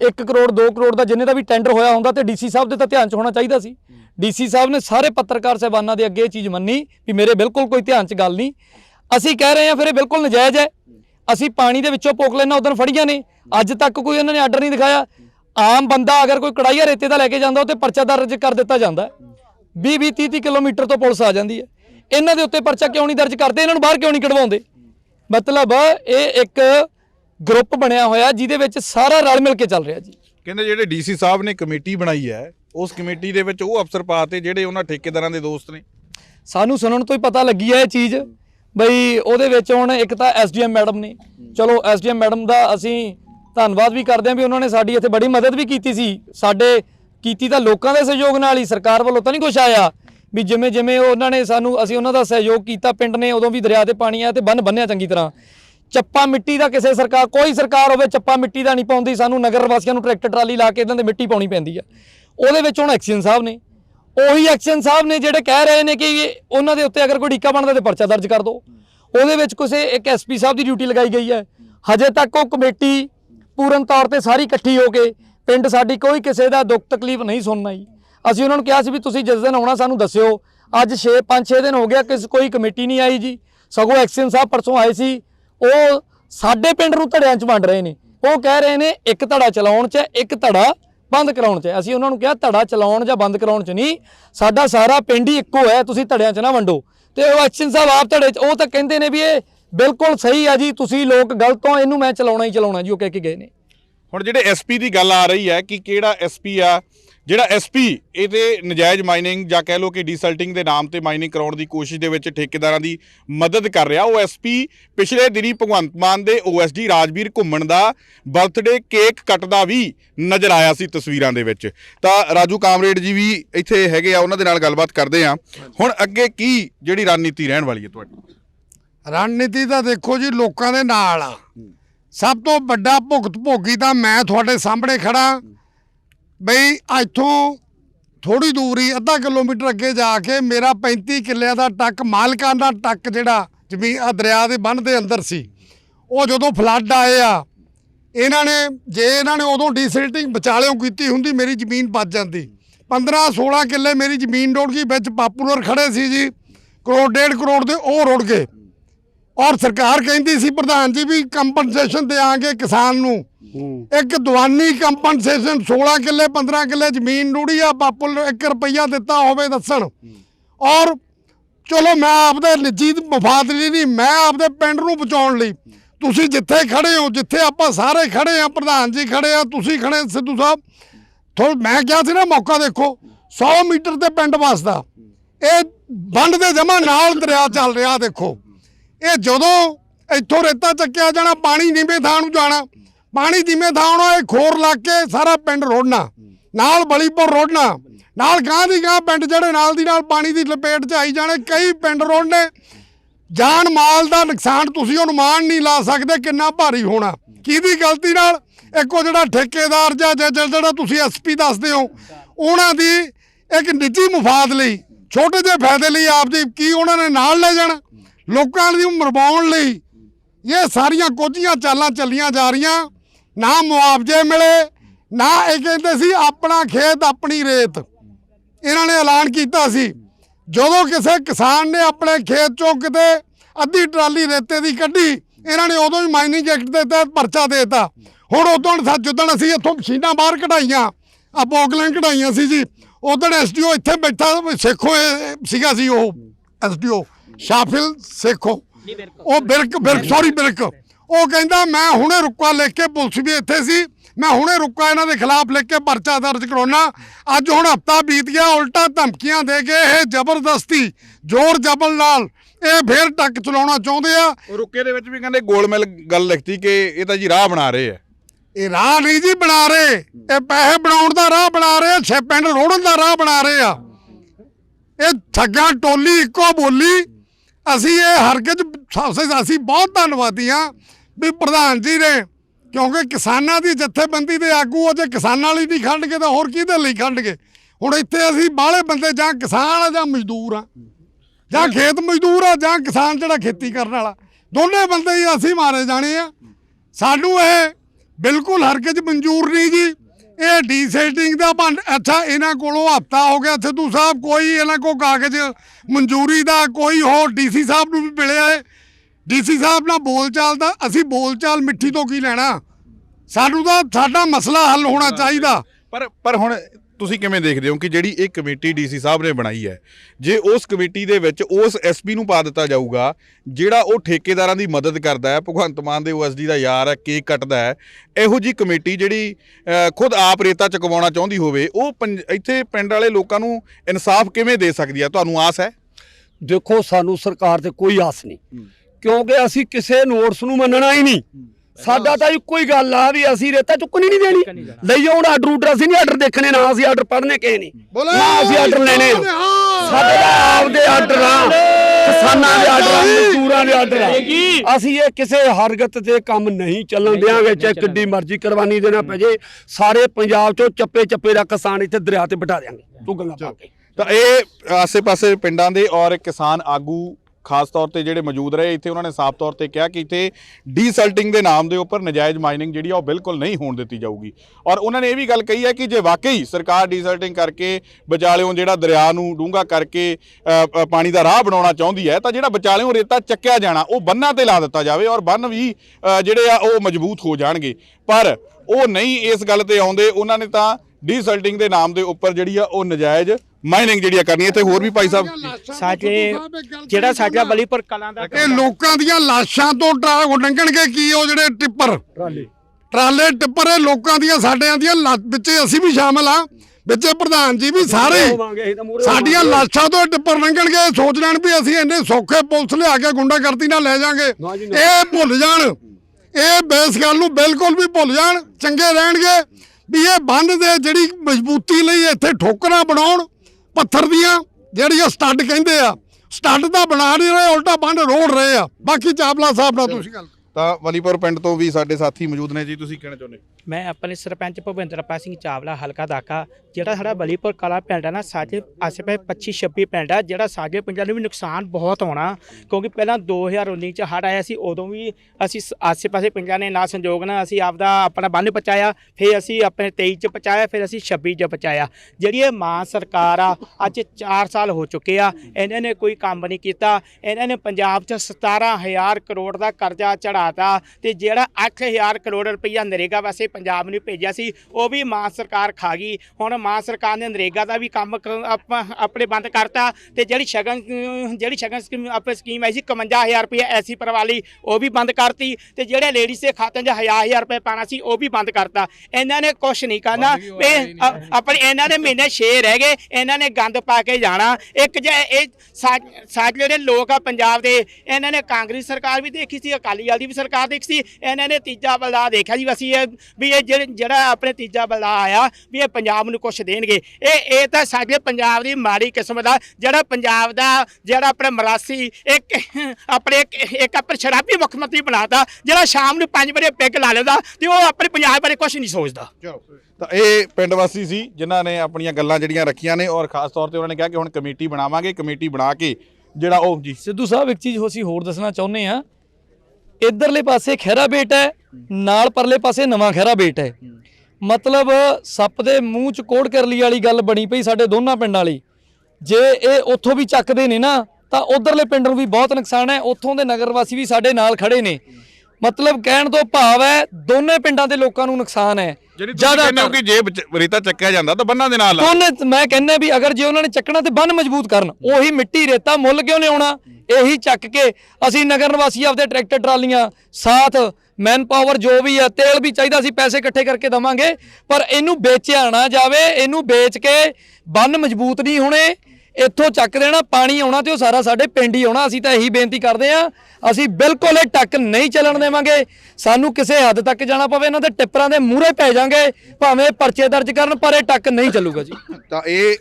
1 ਕਰੋੜ 2 ਕਰੋੜ ਦਾ ਜਿੰਨੇ ਦਾ ਵੀ ਟੈਂਡਰ ਹੋਇਆ ਹੁੰਦਾ ਤੇ ਡੀਸੀ ਸਾਹਿਬ ਦੇ ਤਾਂ ਧਿਆਨ 'ਚ ਹੋਣਾ ਚਾਹੀਦਾ ਸੀ। ਡੀਸੀ ਸਾਹਿਬ ਨੇ ਸਾਰੇ ਪੱਤਰਕਾਰ ਸਹਿਬਾਨਾਂ ਦੇ ਅੱਗੇ ਇਹ ਚੀਜ਼ ਮੰਨੀ ਵੀ ਮੇਰੇ ਬਿਲਕੁਲ ਕੋਈ ਧਿਆਨ 'ਚ ਗੱਲ ਨਹੀਂ। ਅਸੀਂ ਕਹਿ ਰਹੇ ਹਾਂ, ਫਿਰ ਇਹ ਬਿਲਕੁਲ ਨਜਾਇਜ਼ ਹੈ। ਅਸੀਂ ਪਾਣੀ ਦੇ ਵਿੱਚੋਂ ਪੋਕ ਲੈਣਾ ਉਦੋਂ ਫੜੀਆਂ ਨੇ। ਅੱਜ ਤੱਕ ਕੋਈ ਉਹਨਾਂ ਨੇ ਆਰਡਰ ਨਹੀਂ ਦਿਖਾਇਆ। ਆਮ ਬੰਦਾ ਅਗਰ ਕੋਈ ਕੜਾਈਆ ਰੇਤੇ ਦਾ ਲੈ ਕੇ ਜਾਂਦਾ ਉਹ ਤੇ ਪਰਚਾ ਦਰਜ ਕਰ ਦਿੱਤਾ ਜਾਂਦਾ 20 20 30 30 ਕਿਲੋਮੀਟਰ ਤੋਂ ਪੁਲਿਸ ਆ ਜਾਂਦੀ ਹੈ। ਇਹਨਾਂ ਦੇ ਉੱਤੇ ਪਰਚਾ ਕਿਉਂ ਨਹੀਂ ਦਰਜ ਕਰਦੇ? ਇਹਨਾਂ ਨੂੰ ਬਾਹਰ ਕਿਉਂ ਨਹੀਂ ਕਢਵਾਉਂਦੇ? ਮਤਲਬ ਇਹ ਇੱਕ ਗਰੁੱਪ ਬਣਿਆ ਹੋਇਆ ਜਿਹਦੇ ਵਿੱਚ ਸਾਰਾ ਰਲ ਮਿਲ ਕੇ ਚੱਲ ਰਿਹਾ ਜੀ। ਕਹਿੰਦੇ ਜਿਹੜੇ ਡੀਸੀ ਸਾਹਿਬ ਨੇ ਕਮੇਟੀ ਬਣਾਈ ਹੈ ਉਸ ਕਮੇਟੀ ਦੇ ਵਿੱਚ ਉਹ ਅਫਸਰ ਪਾਤੇ ਜਿਹੜੇ ਉਹਨਾਂ ਠੇਕੇਦਾਰਾਂ ਦੇ ਦੋਸਤ ਨੇ। ਸਾਨੂੰ ਸੁਣਨ ਤੋਂ ਹੀ ਪਤਾ ਲੱਗੀ ਹੈ ਇਹ ਚੀਜ਼। ਬਈ ਉਹਦੇ ਵਿੱਚ ਹੁਣ ਇੱਕ ਤਾਂ ਐਸਡੀਐਮ ਮੈਡਮ ਨੇ। ਚਲੋ ਐਸਡੀਐਮ ਮੈਡਮ ਦਾ ਅਸੀਂ ਧੰਨਵਾਦ ਵੀ ਕਰਦੇ ਹਾਂ ਵੀ ਉਹਨਾਂ ਨੇ ਸਾਡੀ ਇੱਥੇ ਬੜੀ ਮਦਦ ਵੀ ਕੀਤੀ ਸੀ। ਸਾਡੇ ਕੀਤੀ ਤਾਂ ਲੋਕਾਂ ਦੇ ਸਹਿਯੋਗ ਨਾਲ ਹੀ, ਸਰਕਾਰ ਵੱਲੋਂ ਤਾਂ ਨਹੀਂ ਕੁਛ ਆਇਆ। ਵੀ ਜਿਵੇਂ ਜਿਵੇਂ ਉਹਨਾਂ ਨੇ ਸਾਨੂੰ, ਅਸੀਂ ਉਹਨਾਂ ਦਾ ਸਹਿਯੋਗ ਕੀਤਾ, ਪਿੰਡ ਨੇ ਉਦੋਂ ਵੀ ਦਰਿਆ ਤੇ ਪਾਣੀ ਆ ਤੇ ਬੰਨ ਬੰਨਿਆ ਚੰਗੀ ਤਰ੍ਹਾਂ। ਚੱਪਾ ਮਿੱਟੀ ਦਾ ਕਿਸੇ ਸਰਕਾਰ, ਕੋਈ ਸਰਕਾਰ ਹੋਵੇ ਚੱਪਾ ਮਿੱਟੀ ਦਾ ਨਹੀਂ ਪਾਉਂਦੀ, ਸਾਨੂੰ ਨਗਰ ਵਾਸੀਆਂ ਨੂੰ ਟਰੈਕਟਰ ਟਰਾਲੀ ਲਾ ਕੇ ਇਹਨਾਂ ਦੇ ਮਿੱਟੀ ਪਾਉਣੀ ਪੈਂਦੀ ਆ। ਉਹਦੇ ਵਿੱਚ ਹੁਣ ਐਕਸ਼ਨ ਸਾਹਿਬ ਨੇ। ਉਹੀ ਐਕਸ਼ਨ ਸਾਹਿਬ ਨੇ ਜਿਹੜੇ ਕਹਿ ਰਹੇ ਨੇ ਕਿ ਉਹਨਾਂ ਦੇ ਉੱਤੇ ਅਗਰ ਕੋਈ ਢੀਕਾ ਬਣਦਾ ਤੇ ਪਰਚਾ ਦਰਜ ਕਰ ਦਿਓ ਉਹਦੇ ਵਿੱਚ ਕਿਸੇ ਇੱਕ ਐਸਪੀ ਸਾਹਿਬ ਦੀ ਡਿਊਟੀ ਲਗਾਈ ਗਈ ਹੈ। ਹਜੇ ਤੱਕ ਉਹ ਕਮੇਟੀ ਪੂਰਨ ਤੌਰ ਤੇ ਸਾਰੀ ਇਕੱਠੀ ਹੋ ਕੇ ਪਿੰਡ ਸਾਡੀ ਕੋਈ ਕਿਸੇ ਦਾ ਦੁੱਖ ਤਕਲੀਫ ਨਹੀਂ ਸੁਣਨਾ ਜੀ ਅਸੀਂ ਉਹਨਾਂ ਨੂੰ ਕਿਹਾ ਸੀ ਵੀ ਤੁਸੀਂ ਜਿਸ ਦਿਨ ਆਉਣਾ ਸਾਨੂੰ ਦੱਸਿਓ। ਅੱਜ 6 5-6 ਦਿਨ ਹੋ ਗਿਆ ਕਿਸ ਕੋਈ ਕਮੇਟੀ ਨਹੀਂ ਆਈ ਜੀ। ਸਗੋਂ ਐਕਸ਼ਨ ਸਾਹਿਬ ਪਰਸੋਂ ਆਏ ਸੀ। ਉਹ ਸਾਡੇ ਪਿੰਡ ਨੂੰ ਧੜਿਆਂ 'ਚ ਵੰਡ ਰਹੇ ਨੇ। ਉਹ ਕਹਿ ਰਹੇ ਨੇ ਇੱਕ ਧੜਾ ਚਲਾਉਣ 'ਚ ਇੱਕ ਧੜਾ ਬੰਦ ਕਰਾਉਣ 'ਚ। ਅਸੀਂ ਉਹਨਾਂ ਨੂੰ ਕਿਹਾ, ਧੜਾ ਚਲਾਉਣ ਜਾਂ ਬੰਦ ਕਰਾਉਣ 'ਚ ਨਹੀਂ। ਸਾਡਾ ਸਾਰਾ ਪਿੰਡ ਹੀ ਇੱਕੋ ਹੈ, ਤੁਸੀਂ ਧੜਿਆਂ 'ਚ ਨਾ ਵੰਡੋ। ਤੇ ਉਹ ਐਕਸ਼ਨ ਸਾਹਿਬ ਆਪ ਧੜੇ 'ਚ, ਉਹ ਤਾਂ ਕਹਿੰਦੇ ਨੇ ਵੀ ਇਹ ਬਿਲਕੁਲ ਸਹੀ ਆ ਜੀ, ਤੁਸੀਂ ਲੋਕ ਗਲਤ ਹੋ, ਇਹਨੂੰ ਮੈਂ ਚਲਾਉਣਾ ਹੀ ਚਲਾਉਣਾ ਜੀ, ਉਹ ਕਹਿ ਕੇ ਗਏ ਨੇ। ਹੁਣ ਜਿਹੜੇ ਐਸਪੀ ਦੀ ਗੱਲ ਆ ਰਹੀ ਹੈ ਕਿ ਕਿਹੜਾ ਐਸਪੀ ਆ ਜਿਹੜਾ ਐਸਪੀ ਇਹਦੇ ਨਜਾਇਜ਼ ਮਾਈਨਿੰਗ ਜਾਂ ਕਹਿ ਲਓ ਕਿ ਡੀਸਲਟਿੰਗ ਦੇ ਨਾਮ ਤੇ ਮਾਈਨਿੰਗ ਕਰਾਉਣ ਦੀ ਕੋਸ਼ਿਸ਼ ਦੇ ਵਿੱਚ ਠੇਕੇਦਾਰਾਂ ਦੀ ਮਦਦ ਕਰ ਰਿਹਾ। ਉਹ ਐਸਪੀ ਪਿਛਲੇ ਦਿਨੀ ਭਗਵੰਤ ਮਾਨ ਦੇ ਓਐਸਡੀ ਰਾਜਵੀਰ ਘੁੰਮਣ ਦਾ ਬਰਥਡੇ ਕੇਕ ਕੱਟਦਾ ਵੀ ਨਜ਼ਰ ਆਇਆ ਸੀ ਤਸਵੀਰਾਂ ਦੇ ਵਿੱਚ। ਤਾਂ ਰਾਜੂ ਕਾਮਰੇਡ ਜੀ ਵੀ ਇੱਥੇ ਹੈਗੇ ਆ, ਉਹਨਾਂ ਦੇ ਨਾਲ ਗੱਲਬਾਤ ਕਰਦੇ ਆ ਹੁਣ ਅੱਗੇ ਕੀ ਜਿਹੜੀ ਰਣਨੀਤੀ ਰਹਿਣ ਵਾਲੀ ਹੈ ਤੁਹਾਡੀ? ਰਣਨੀਤੀ ਤਾਂ ਦੇਖੋ ਜੀ, ਲੋਕਾਂ ਦੇ ਨਾਲ ਆ। ਸਭ ਤੋਂ ਵੱਡਾ ਭੁਗਤ ਭੋਗੀ ਤਾਂ ਮੈਂ ਤੁਹਾਡੇ ਸਾਹਮਣੇ ਖੜਾ ਬਈ ਇੱਥੋਂ ਥੋੜੀ ਦੂਰੀ ਅੱਧਾ ਕਿਲੋਮੀਟਰ ਅੱਗੇ ਜਾ ਕੇ ਮੇਰਾ 35 ਕਿੱਲਿਆਂ ਦਾ ਟੱਕ, ਮਾਲਕਾਂ ਦਾ ਟੱਕ ਜਿਹੜਾ ਜ਼ਮੀ ਆ ਦਰਿਆ ਦੇ ਬੰਨ ਦੇ ਅੰਦਰ ਸੀ। ਉਹ ਜਦੋਂ ਫਲੱਡ ਆਏ ਆ, ਇਹਨਾਂ ਨੇ, ਜੇ ਇਹਨਾਂ ਨੇ ਉਦੋਂ ਡੀਸਿਲਟਿੰਗ ਵਿਚਾਲਿਓਂ ਕੀਤੀ ਹੁੰਦੀ, ਮੇਰੀ ਜ਼ਮੀਨ ਬਚ ਜਾਂਦੀ। 15 16 ਕਿੱਲੇ ਮੇਰੀ ਜ਼ਮੀਨ ਰੁੜ ਗਈ, ਵਿੱਚ ਪਾਪੂਲਰ ਖੜੇ ਸੀ ਜੀ, ਕਰੋੜ, ਡੇਢ ਕਰੋੜ ਦੇ ਉਹ ਰੁੜ ਗਏ। ਔਰ ਸਰਕਾਰ ਕਹਿੰਦੀ ਸੀ, ਪ੍ਰਧਾਨ ਜੀ ਵੀ ਕੰਪਨਸੇਸ਼ਨ ਦੇਾਂਗੇ ਕਿਸਾਨ ਨੂੰ। ਇੱਕ ਦੀਵਾਨੀ ਕੰਪਨਸੇਸ਼ਨ 16 ਕਿੱਲੇ 15 ਕਿੱਲੇ ਜ਼ਮੀਨ ਰੁੜੀ ਆ ਪਾਪੂਲਰ 1 ਰੁਪਈਆ ਦਿੱਤਾ ਹੋਵੇ ਦੱਸਣ। ਔਰ ਚਲੋ ਮੈਂ ਆਪਦੇ ਨਿੱਜੀ ਮਫਾਦ ਲਈ ਨਹੀਂ ਮੈਂ ਆਪਦੇ ਪਿੰਡ ਨੂੰ ਬਚਾਉਣ ਲਈ। ਤੁਸੀਂ ਜਿੱਥੇ ਖੜੇ ਹੋ ਜਿੱਥੇ ਆਪਾਂ ਸਾਰੇ ਖੜੇ ਆ ਪ੍ਰਧਾਨ ਜੀ ਖੜੇ ਆ ਤੁਸੀਂ ਖੜੇ ਸਿੱਧੂ ਸਾਹਿਬ। ਥੋ ਮੈਂ ਕਿਹਾ ਸੀ ਨਾ ਮੌਕਾ ਦੇਖੋ 100 ਮੀਟਰ ਤੇ ਪਿੰਡ ਵਸਦਾ। ਇਹ ਬੰਡ ਦੇ ਜਮਾ ਨਾਲ ਦਰਿਆ ਚੱਲ ਰਿਹਾ ਦੇਖੋ। ਇਹ ਜਦੋਂ ਇੱਥੋਂ ਰੇਤਾ ਚੱਕਿਆ ਜਾਣਾ ਪਾਣੀ ਨੀਵੇਂ ਥਾਂ ਨੂੰ ਜਾਣਾ ਪਾਣੀ ਨੀਵੇਂ ਥਾਂ ਨੂੰ ਇਹ ਖੋਰ ਲੱਗ ਕੇ ਸਾਰਾ ਪਿੰਡ ਰੋੜਨਾ। ਨਾਲ ਬਲੀਪੁਰ ਰੋੜਨਾ। ਨਾਲ ਗਾਂ ਦੀ ਗਾਂ ਪਿੰਡ ਜਿਹੜੇ ਨਾਲ ਦੀ ਨਾਲ ਪਾਣੀ ਦੀ ਲਪੇਟ 'ਚ ਆਈ ਜਾਣੇ, ਕਈ ਪਿੰਡ ਰੋੜਨੇ। ਜਾਨ ਮਾਲ ਦਾ ਨੁਕਸਾਨ ਤੁਸੀਂ ਅਨੁਮਾਨ ਨਹੀਂ ਲਾ ਸਕਦੇ, ਕਿੰਨਾ ਭਾਰੀ ਹੋਣਾ। ਕਿਹਦੀ ਗਲਤੀ ਨਾਲ? ਇੱਕੋ ਜਿਹੜਾ ਠੇਕੇਦਾਰ ਜਾਂ ਜਿਹੜਾ ਤੁਸੀਂ ਐਸਪੀ ਦੱਸਦੇ ਹੋ, ਉਹਨਾਂ ਦੀ ਇੱਕ ਨਿੱਜੀ ਮੁਫਾਦ ਲਈ, ਛੋਟੇ ਜਿਹੇ ਫਾਇਦੇ ਲਈ ਆਪਦੀ ਕੀ ਉਹਨਾਂ ਨੇ ਨਾਲ ਲੈ ਜਾਣਾ? ਲੋਕਾਂ ਦੀ ਮਰਵਾਉਣ ਲਈ ਇਹ ਸਾਰੀਆਂ ਕੋਝੀਆਂ ਚਾਲਾਂ ਚੱਲੀਆਂ ਜਾ ਰਹੀਆਂ। ਨਾ ਮੁਆਵਜ਼ੇ ਮਿਲੇ ਨਾ ਇਹ ਕਹਿੰਦੇ ਸੀ ਆਪਣਾ ਖੇਤ ਆਪਣੀ ਰੇਤ। ਇਹਨਾਂ ਨੇ ਐਲਾਨ ਕੀਤਾ ਸੀ ਜਦੋਂ ਕਿਸੇ ਕਿਸਾਨ ਨੇ ਆਪਣੇ ਖੇਤ ਚੋਂ ਕਿਤੇ ਅੱਧੀ ਟਰਾਲੀ ਰੇਤੇ ਦੀ ਕੱਢੀ ਇਹਨਾਂ ਨੇ ਉਦੋਂ ਹੀ ਮਾਈਨਿੰਗ ਐਕਟ ਦੇ ਤਹਿਤ ਪਰਚਾ ਦੇਤਾ। ਹੁਣ ਉਦੋਂ ਜਦੋਂ ਅਸੀਂ ਇੱਥੋਂ ਮਸ਼ੀਨਾਂ ਬਾਹਰ ਕਢਾਈਆਂ ਆ ਬੋਗਲਾਂ ਕਢਾਈਆਂ ਸੀ ਜੀ ਉਦੋਂ ਐਸਡੀਓ ਇੱਥੇ ਬੈਠਾ ਸੇਖੋ ਸੀਗਾ ਸੀ ਉਹ ਐਸਡੀਓ ਸ਼ਾਫਿਲ ਸੇਖੋ। ਉਹ ਬਿਰਕ ਬਿਰਕ ਸੌਰੀ ਬਿਰਕ। ਉਹ ਕਹਿੰਦਾ ਮੈਂ ਹੁਣੇ ਰੁਕਾ ਲਿਖ ਕੇ ਪੁਲਿਸ ਵੀ ਇੱਥੇ ਸੀ। ਮੈਂ ਹੁਣੇ ਰੁਕਾ ਇਹਨਾਂ ਦੇ ਖਿਲਾਫ ਲਿਖ ਕੇ ਪਰਚਾ ਦਰਜ ਕਰਾਉਣਾ ਅੱਜ ਹੁਣ ਹਫਤਾ ਬੀਤ ਗਿਆ ਉਲਟਾ ਧਮਕੀਆਂ ਦੇ ਕੇ ਇਹ ਜ਼ਬਰਦਸਤੀ ਜ਼ੋਰ ਜ਼ਬਰ ਨਾਲ ਇਹ ਫੇਰ ਟੱਕ ਚਲਾਉਣਾ ਚਾਹੁੰਦੇ ਆ। ਰੁਕੇ ਦੇ ਵਿੱਚ ਵੀ ਕਹਿੰਦੇ ਗੋਲਮੇਲ ਗੱਲ ਲਿਖਤੀ ਕਿ ਇਹ ਤਾਂ ਜੀ ਰਾਹ ਬਣਾ ਰਹੇ ਆ। ਇਹ ਰਾਹ ਨਹੀਂ ਜੀ ਬਣਾ ਰਹੇ। ਇਹ ਪੈਸੇ ਬਣਾਉਣ ਦਾ ਰਾਹ ਬਣਾ ਰਹੇ ਆ ਛੇ ਪਿੰਡ ਰੋੜਨ ਦਾ ਰਾਹ ਬਣਾ ਰਹੇ ਆ। ਇਹ ਠੱਗਾਂ ਟੋਲੀ ਇੱਕੋ ਬੋਲੀ। ਅਸੀਂ ਇਹ ਹਰਕਤ ਸਭ ਅਸੀਂ ਬਹੁਤ ਧੰਨਵਾਦੀ ਹਾਂ। ਵੀ ਪ੍ਰਧਾਨ ਜੀ ਨੇ ਕਿਉਂਕਿ ਕਿਸਾਨਾਂ ਦੀ ਜਥੇਬੰਦੀ ਦੇ ਆਗੂ ਉਹ ਜੇ ਕਿਸਾਨਾਂ ਲਈ ਨਹੀਂ ਖੰਡਗੇ ਤਾਂ ਹੋਰ ਕਿਹਦੇ ਲਈ ਖੰਡਗੇ ਹੁਣ ਇੱਥੇ ਅਸੀਂ ਬਾਹਲੇ ਬੰਦੇ ਜਾਂ ਕਿਸਾਨ ਆ ਜਾਂ ਮਜ਼ਦੂਰ ਆ। ਜਾਂ ਖੇਤ ਮਜ਼ਦੂਰ ਆ ਜਾਂ ਕਿਸਾਨ ਜਿਹੜਾ ਖੇਤੀ ਕਰਨ ਵਾਲਾ। ਦੋਨੇ ਬੰਦੇ ਹੀ ਅਸੀਂ ਮਾਰੇ ਜਾਣੇ ਆ। ਸਾਨੂੰ ਇਹ ਬਿਲਕੁਲ ਹਰਕਤ ਮਨਜ਼ੂਰ ਨਹੀਂ ਜੀ। ਇਹ ਡੀਸੈਟਿੰਗ ਦਾ ਬਣ ਅੱਛਾ ਇਹਨਾਂ ਕੋਲੋਂ ਹਫਤਾ ਹੋ ਗਿਆ ਸਿੱਧੂ ਸਾਹਿਬ ਕੋਈ ਇਹਨਾਂ ਕੋ ਕਾਗਜ਼ ਮਨਜ਼ੂਰੀ ਦਾ ਕੋਈ ਹੋਰ ਡੀਸੀ ਸਾਹਿਬ ਨੂੰ ਵੀ ਮਿਲਿਆ ਹੈ ਡੀਸੀ ਸਾਹਿਬ ਨਾਲ ਬੋਲਚਾਲ ਦਾ ਅਸੀਂ ਬੋਲਚਾਲ ਮਿੱਠੀ ਤੋਂ ਕੀ ਲੈਣਾ? ਸਾਨੂੰ ਤਾਂ ਸਾਡਾ ਮਸਲਾ ਹੱਲ ਹੋਣਾ ਚਾਹੀਦਾ। ਪਰ ਪਰ ਹੁਣ ਤੁਸੀਂ ਕਿਵੇਂ ਦੇਖਦੇ ਹੋ ਕਿ ਜਿਹੜੀ ਇਹ ਕਮੇਟੀ ਡੀਸੀ ਸਾਹਿਬ ਨੇ ਬਣਾਈ ਹੈ ਜੇ ਉਸ ਕਮੇਟੀ ਦੇ ਵਿੱਚ ਉਸ ਐਸਪੀ ਨੂੰ ਪਾ ਦਿੱਤਾ ਜਾਊਗਾ ਜਿਹੜਾ ਉਹ ਠੇਕੇਦਾਰਾਂ ਦੀ ਮਦਦ ਕਰਦਾ ਹੈ ਭਗਵੰਤ ਮਾਨ ਦੇ ਓਐਸਡੀ ਦਾ ਯਾਰ ਹੈ ਕੇਕ ਕੱਟਦਾ ਹੈ ਇਹੋ ਜੀ ਕਮੇਟੀ ਜਿਹੜੀ ਖੁਦ ਆਪ ਰੇਤਾ ਚਕਵਾਉਣਾ ਚਾਹੁੰਦੀ ਹੋਵੇ ਉਹ ਇੱਥੇ ਪਿੰਡ ਵਾਲੇ ਲੋਕਾਂ ਨੂੰ ਇਨਸਾਫ ਕਿਵੇਂ ਦੇ ਸਕਦੀ ਹੈ? ਤੁਹਾਨੂੰ ਆਸ ਹੈ? ਦੇਖੋ ਸਾਨੂੰ ਸਰਕਾਰ ਤੇ ਕੋਈ ਆਸ ਨਹੀਂ। ਕਿਉਂਕਿ ਅਸੀਂ ਕਿਸੇ ਨੋਟਸ ਨੂੰ ਮੰਨਣਾ ਹੀ ਨਹੀਂ। ਸਾਡਾ ਤਾਂ ਇੱਕੋ ਹੀ ਗੱਲ ਆ ਵੀ ਅਸੀਂ ਰੇਤਾ ਚੁੱਕਣੀ ਨਹੀਂ ਦੇਣੀ। ਲਈ ਆਉਣ ਆਰਡਰ ਉਡਰ ਅਸੀਂ ਨਹੀਂ ਆਰਡਰ ਦੇਖਣੇ ਨਾ ਅਸੀਂ ਆਰਡਰ ਪੜ੍ਹਨੇ ਕਿਸੇ ਨਹੀਂ ਨਾ ਅਸੀਂ ਆਰਡਰ ਲੈਣੇ। ਸਾਡੇ ਤਾਂ ਆਪਦੇ ਆਰਡਰ ਆ। ਕਿਸਾਨਾਂ ਦੇ ਆਰਡਰ ਆ ਮਜ਼ਦੂਰਾਂ ਦੇ ਆਰਡਰ ਆ। ਅਸੀਂ ਇਹ ਕਿਸੇ ਹਰਗਤ ਤੇ ਕੰਮ ਨਹੀਂ ਚੱਲਣ ਦਿਆਂਗੇ ਚਾਹੇ ਕਿੱਡੀ ਮਰਜ਼ੀ ਕੁਰਬਾਨੀ ਦੇਣਾ ਪੈ ਜੇ। ਸਾਰੇ ਪੰਜਾਬ ਚੋਂ ਚੱਪੇ ਚੱਪੇ ਦਾ ਕਿਸਾਨ ਇੱਥੇ ਦਰਿਆ ਤੇ ਬਿਠਾ ਦਿਆਂਗੇ। ਟੁੱਗਾਂ ਪਾ ਕੇ। ਤਾਂ ਇਹ ਆਸੇ-ਪਾਸੇ ਪਿੰਡਾਂ ਦੇ ਔਰ ਕਿਸਾਨ ਆਗੂ ਖਾਸ ਤੌਰ ਤੇ ਜਿਹੜੇ ਮੌਜੂਦ ਰਹੇ ਇੱਥੇ ਉਹਨਾਂ ਨੇ ਸਾਫ਼ ਤੌਰ ਤੇ ਕਿਹਾ ਕਿ ਇੱਥੇ ਡੀਸਲਟਿੰਗ ਦੇ ਨਾਮ ਦੇ ਉੱਪਰ ਨਜਾਇਜ਼ ਮਾਈਨਿੰਗ ਜਿਹੜੀ ਆ ਉਹ ਬਿਲਕੁਲ ਨਹੀਂ ਹੋਣ ਦਿੱਤੀ ਜਾਊਗੀ। ਔਰ ਉਹਨਾਂ ਨੇ ਇਹ ਵੀ ਗੱਲ ਕਹੀ ਹੈ ਕਿ ਜੇ ਵਾਕਈ ਸਰਕਾਰ ਡੀਸਲਟਿੰਗ ਕਰਕੇ ਵਿਚਾਲਿਓਂ ਜਿਹੜਾ ਦਰਿਆ ਨੂੰ ਡੂੰਘਾ ਕਰਕੇ ਪਾਣੀ ਦਾ ਰਾਹ ਬਣਾਉਣਾ ਚਾਹੁੰਦੀ ਹੈ, ਤਾਂ ਜਿਹੜਾ ਵਿਚਾਲਿਓਂ ਰੇਤਾ ਚੱਕਿਆ ਜਾਣਾ, ਉਹ ਬੰਨਾਂ ਤੇ ਲਾ ਦਿੱਤਾ ਜਾਵੇ ਔਰ ਬੰਨ ਵੀ ਜਿਹੜੇ ਆ ਉਹ ਮਜ਼ਬੂਤ ਹੋ ਜਾਣਗੇ। ਪਰ ਉਹ ਨਹੀਂ ਇਸ ਗੱਲ ਤੇ ਆਉਂਦੇ, ਉਹਨਾਂ ਨੇ ਤਾਂ ਡੀਸਲਟਿੰਗ ਦੇ ਨਾਮ ਦੇ ਉੱਪਰ ਜਿਹੜੀ ਆ ਉਹ ਨਜਾਇਜ਼ ਮਾਈਨਿੰਗ ਜਿਹੜੀ ਆ ਕਰਨੀ ਹੈ ਤੇ ਹੋਰ ਵੀ ਭਾਈ ਸਾਹਿਬ। ਸਾਡੇ ਜਿਹੜਾ ਸਾਡਾ ਬਲੀਪੁਰ ਕਲਾਂ ਦਾ ਇਹ ਲੋਕਾਂ ਦੀਆਂ ਲਾਸ਼ਾਂ ਤੋਂ ਉਹ ਲੰਘਣਗੇ ਕੀ ਉਹ ਜਿਹੜੇ ਟਿੱਪਰ? ਟਰਾਲੇ। ਟਿੱਪਰ ਇਹ ਲੋਕਾਂ ਦੀਆਂ ਸਾਡਿਆਂ ਦੀਆਂ ਵਿੱਚ ਅਸੀਂ ਵੀ ਸ਼ਾਮਲ ਆ। ਵਿੱਚ ਪ੍ਰਧਾਨ ਜੀ ਵੀ ਸਾਰੇ। ਸਾਡੀਆਂ ਲਾਸ਼ਾਂ ਤੋਂ ਟਿੱਪਰ ਲੰਘਣਗੇ ਸੋਚ ਲੈਣ ਵੀ ਅਸੀਂ ਇੰਨੇ ਸੌਖੇ ਪੁਲਿਸ ਲਿਆ ਕੇ ਗੁੰਡਾਗਰਦੀ ਨਾਲ ਲੈ ਜਾਾਂਗੇ। ਇਹ ਭੁੱਲ ਜਾਣ। ਇਹ ਬੇਸ ਗੱਲ ਨੂੰ ਬਿਲਕੁਲ ਵੀ ਭੁੱਲ ਜਾਣ। ਚੰਗੇ ਰਹਿਣਗੇ। ਵੀ ਇਹ ਬੰਨ ਦੇ ਜਿਹੜੀ ਮਜ਼ਬੂਤੀ ਲਈ ਇੱਥੇ ਠੋਕਰਾਂ ਬਣਾਉਣ ਪੱਥਰ ਦੀਆਂ ਜਿਹੜੀਆਂ ਸਟੱਡ ਕਹਿੰਦੇ ਆ। ਸਟੱਡ ਤਾਂ ਬਣਾ ਨਹੀਂ ਰਹੇ ਉਲਟਾ ਬੰਨ ਰੋੜ ਰਹੇ ਆ। ਬਾਕੀ ਚਾਵਲਾ ਸਾਹਿਬ ਨਾਲ ਤੁਸੀਂ ਗੱਲ ਤਾਂ ਵਲੀਪੁਰ ਪਿੰਡ ਤੋਂ ਵੀ ਸਾਡੇ ਸਾਥੀ ਮੌਜੂਦ ਨੇ ਜੀ, ਤੁਸੀਂ ਕਹਿਣਾ ਚਾਹੁੰਦੇ? ਮੈਂ ਆਪਣੇ ਸਰਪੰਚ ਭੁਪਿੰਦਰਪਾਲ ਸਿੰਘ ਚਾਵਲਾ, ਹਲਕਾ ਦਾਕਾ ਜਿਹੜਾ ਸਾਡਾ ਬਲੀਪੁਰ ਕਲਾ ਪਿੰਡ ਆ ਨਾ, ਸਾਡੇ ਆਸੇ ਪਾਸੇ 25 26 ਪਿੰਡ ਆ, ਜਿਹੜਾ ਸਾਡੇ ਪਿੰਡਾਂ ਨੂੰ ਵੀ ਨੁਕਸਾਨ ਬਹੁਤ ਹੋਣਾ, ਕਿਉਂਕਿ ਪਹਿਲਾਂ 2019 ਚ ਹੜ੍ਹ ਆਇਆ ਸੀ, ਉਦੋਂ ਵੀ ਅਸੀਂ ਸ- ਆਸੇ ਪਾਸੇ ਪਿੰਡਾਂ ਨੇ ਨਾ ਸੰਯੋਗ ਨਾਲ ਅਸੀਂ ਆਪਦਾ, ਆਪਣਾ ਬੰਨ ਪਚਾਇਆ ਫਿਰ ਅਸੀਂ ਆਪਣੇ 23 ਚ ਪਚਾਇਆ ਫਿਰ ਅਸੀਂ 26 ਚ ਪਚਾਇਆ ਜਿਹੜੀ ਇਹ ਮਾਂ ਸਰਕਾਰ ਆ, ਅੱਜ 4 ਸਾਲ ਹੋ ਚੁੱਕੇ ਆ, ਇਹਨਾਂ ਨੇ ਕੋਈ ਕੰਮ ਨਹੀਂ ਕੀਤਾ, ਇਹਨਾਂ ਨੇ ਪੰਜਾਬ 'ਚ 17000 ਕਰੋੜ ਦਾ ਕਰਜ਼ਾ ਚੜਾਤਾ ਤੇ ਜਿਹੜਾ 8000 ਕਰੋੜ ਰੁਪਈਆ ਨਰੇਗਾ ਵਾਸਤੇ ਪੰਜਾਬ ਨੂੰ ਭੇਜਿਆ ਸੀ ਉਹ ਵੀ ਮਾਂ ਸਰਕਾਰ ਖਾ ਗਈ। ਹੁਣ ਮਾਂ ਸਰਕਾਰ ਨੇ ਨਰੇਗਾ ਦਾ ਵੀ ਕੰਮ ਆਪਣੇ ਬੰਦ ਕਰਤਾ ਤੇ ਜਿਹੜੀ ਸ਼ਗਨ ਜਿਹੜੀ ਸ਼ਗਨ ਸਕੀਮ ਆਪੇ ਸਕੀਮ ਆਈ ਸੀ 51000 ਰੁਪਏ ਐਸੀ ਪਰਵਾਲੀ ਉਹ ਵੀ ਬੰਦ ਕਰਤੀ ਤੇ ਜਿਹੜੇ ਲੇਡੀਜ਼ ਦੇ ਖਾਤੇ 'ਚ 1000 ਰੁਪਏ ਪਾਣਾ ਸੀ ਉਹ ਵੀ ਬੰਦ ਕਰਤਾ। ਇਹਨਾਂ ਨੇ ਕੁਝ ਨਹੀਂ ਕਰਨਾ। ਆਪਣੇ ਇਹਨਾਂ ਦੇ ਮਹੀਨੇ 6 ਰਹਿ ਗਏ ਇਹਨਾਂ ਨੇ ਗੰਦ ਪਾ ਕੇ ਜਾਣਾ। ਇੱਕ ਜੇ ਇਹ ਸਾਡੇ ਜਿਹੜੇ ਲੋਕ ਆ ਪੰਜਾਬ ਦੇ ਇਹਨਾਂ ਨੇ ਕਾਂਗਰਸ ਸਰਕਾਰ ਵੀ ਦੇਖੀ ਸੀ ਅਕਾਲੀ ਦਲ ਦੀ ਸਰਕਾਰ ਦੇਖੀ ਸੀ ਇਹਨਾਂ ਨੇ ਤੀਜਾ ਬਲਦਾ ਦੇਖਿਆ ਜੀ ਅਸੀਂ ਇਹ ਵੀ ਇਹ ਜਿਹੜੇ- ਜਿਹੜਾ ਆਪਣੇ ਤੀਜਾ ਬਲਦਾ ਆਇਆ ਵੀ ਇਹ ਪੰਜਾਬ ਨੂੰ ਕੁਝ ਦੇਣਗੇ। ਇਹ ਇਹ ਤਾਂ ਸਾਡੇ ਪੰਜਾਬ ਦੀ ਮਾੜੀ ਕਿਸਮਤ ਆ ਜਿਹੜਾ ਪੰਜਾਬ ਦਾ ਜਿਹੜਾ ਆਪਣੇ ਮਰਾਸੀ ਇੱਕ ਆਪਣੇ ਇੱਕ ਇੱਕ ਆਪਣੇ ਸ਼ਰਾਬੀ ਮੁੱਖ ਮੰਤਰੀ ਬਣਾਤਾ ਜਿਹੜਾ ਸ਼ਾਮ ਨੂੰ 5 ਵਜੇ ਪੈਗ ਲਾ ਲੈਂਦਾ ਤੇ ਉਹ ਆਪਣੇ ਪੰਜਾਬ ਬਾਰੇ ਕੁਝ ਨਹੀਂ ਸੋਚਦਾ। ਤਾਂ ਇਹ ਪਿੰਡ ਵਾਸੀ ਸੀ ਜਿਨ੍ਹਾਂ ਨੇ ਆਪਣੀਆਂ ਗੱਲਾਂ ਜਿਹੜੀਆਂ ਰੱਖੀਆਂ ਨੇ ਔਰ ਖਾਸ ਤੌਰ ਤੇ ਉਹਨਾਂ ਨੇ ਕਿਹਾ ਕਿ ਹੁਣ ਕਮੇਟੀ ਬਣਾਵਾਂਗੇ ਕਮੇਟੀ ਬਣਾ ਕੇ ਜਿਹੜਾ ਉਹ ਜੀ ਸਿੱਧੂ ਸਾਹਿਬ ਇੱਕ ਚੀਜ਼ ਅਸੀਂ ਹੋਰ ਦੱਸਣਾ ਚਾਹੁੰਦੇ ਆ ਇਧਰਲੇ ਪਾਸੇ ਖਹਿਰਾ ਬੇਟ ਹੈ ਨਾਲ ਪਰਲੇ ਪਾਸੇ ਨਵਾਂ ਖਹਿਰਾ ਬੇਟ ਹੈ। ਮਤਲਬ ਸੱਪ ਦੇ ਮੂੰਹ ਚ ਕੋੜ ਕਰਲੀ ਵਾਲੀ ਗੱਲ ਬਣੀ ਪਈ ਸਾਡੇ ਦੋਨਾਂ ਪਿੰਡਾਂ ਵਾਲੀ ਜੇ ਇਹ ਉੱਥੋਂ ਵੀ ਚੱਕਦੇ ਨੇ ਨਾ ਤਾਂ ਉਧਰਲੇ ਪਿੰਡ ਨੂੰ ਵੀ ਬਹੁਤ ਨੁਕਸਾਨ ਹੈ ਉੱਥੋਂ ਦੇ ਨਗਰ ਵਾਸੀ ਵੀ ਸਾਡੇ ਨਾਲ ਖੜੇ ਨੇ। ਮਤਲਬ ਕਹਿਣ ਤੋਂ ਭਾਵ ਹੈ ਦੋਨੇ ਪਿੰਡਾਂ ਦੇ ਲੋਕਾਂ ਨੂੰ ਨੁਕਸਾਨ ਹੈ। ਜਿਹੜੀ ਤੁਸੀਂ ਕਹਿੰਦੇ ਹੋ ਕਿ ਜੇ ਰੇਤਾ ਚੱਕਿਆ ਜਾਂਦਾ ਤਾਂ ਬੰਨਾਂ ਦੇ ਨਾਲ। ਦੋਨੇ ਮੈਂ ਕਹਿੰਦਾ ਵੀ ਅਗਰ ਜੇ ਉਹਨਾਂ ਨੇ ਚੱਕਣਾ ਤੇ ਬੰਨ ਮਜ਼ਬੂਤ ਕਰਨ ਉਹੀ ਮਿੱਟੀ ਰੇਤਾ ਮੁੱਲ ਕਿਉਂ ਲਿਆਉਣਾ ਇਹੀ ਚੱਕ ਕੇ ਅਸੀਂ ਨਗਰ ਨਿਵਾਸੀ ਆਪਦੇ ਟਰੈਕਟਰ ਟਰਾਲੀਆਂ ਸਾਥ ਮੈਨ ਪਾਵਰ ਜੋ ਵੀ ਆ ਤੇਲ ਵੀ ਚਾਹੀਦਾ ਸੀ ਪੈਸੇ ਇਕੱਠੇ ਕਰਕੇ ਦਵਾਂਗੇ ਪਰ ਇਹਨੂੰ ਵੇਚਿਆ ਨਾ ਜਾਵੇ ਇਹਨੂੰ ਵੇਚ ਕੇ ਬੰਨ ਮਜ਼ਬੂਤ ਨਹੀਂ ਹੋਣੇ। ਇੱਥੋਂ ਚੱਕ ਦੇਣਾ ਪਾਣੀ ਆਉਣਾ ਤੇ ਉਹ ਸਾਰਾ ਸਾਡੇ ਪਿੰਡ ਹੀ ਆਉਣਾ। ਅਸੀਂ ਤਾਂ ਇਹੀ ਬੇਨਤੀ ਕਰਦੇ ਆ ਅਸੀਂ ਬਿਲਕੁਲ ਇਹ ਟੱਕ ਨਹੀਂ ਚੱਲਣ ਦੇਵਾਂਗੇ। ਸਾਨੂੰ ਕਿਸੇ ਹੱਦ ਤੱਕ ਜਾਣਾ ਪਵੇ ਇਹਨਾਂ ਦੇ ਟਿੱਪਰਾਂ ਦੇ ਮੂਹਰੇ ਪੈ ਜਾਾਂਗੇ ਭਾਵੇਂ ਪਰਚੇ ਦਰਜ ਕਰਨ ਪਰ ਇਹ ਟੱਕ ਨਹੀਂ ਚੱਲੂਗਾ ਜੀ। ਤਾਂ ਇਹ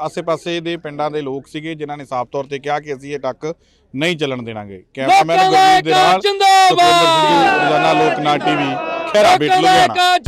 ਆਸੇ-ਪਾਸੇ ਦੇ ਪਿੰਡਾਂ ਦੇ ਲੋਕ ਸੀਗੇ ਜਿਨ੍ਹਾਂ ਨੇ ਸਾਫ਼ ਤੌਰ ਤੇ ਕਿਹਾ ਕਿ ਅਸੀਂ ਇਹ ਟੱਕ ਨਹੀਂ ਚੱਲਣ ਦੇਣਾਗੇ। ਕੈਮਰਾਮੈਨ ਲੋਕਾਂ ਦਾ ਨਾਲ ਜਿੰਦਾਬਾਦ। ਸੁਖਵਿੰਦਰ ਸਿੰਘ ਰੋਜ਼ਾਨਾ ਟੀਵੀ ਖੈਰਾ ਬੇਟ ਲੁਧਿਆਣਾ।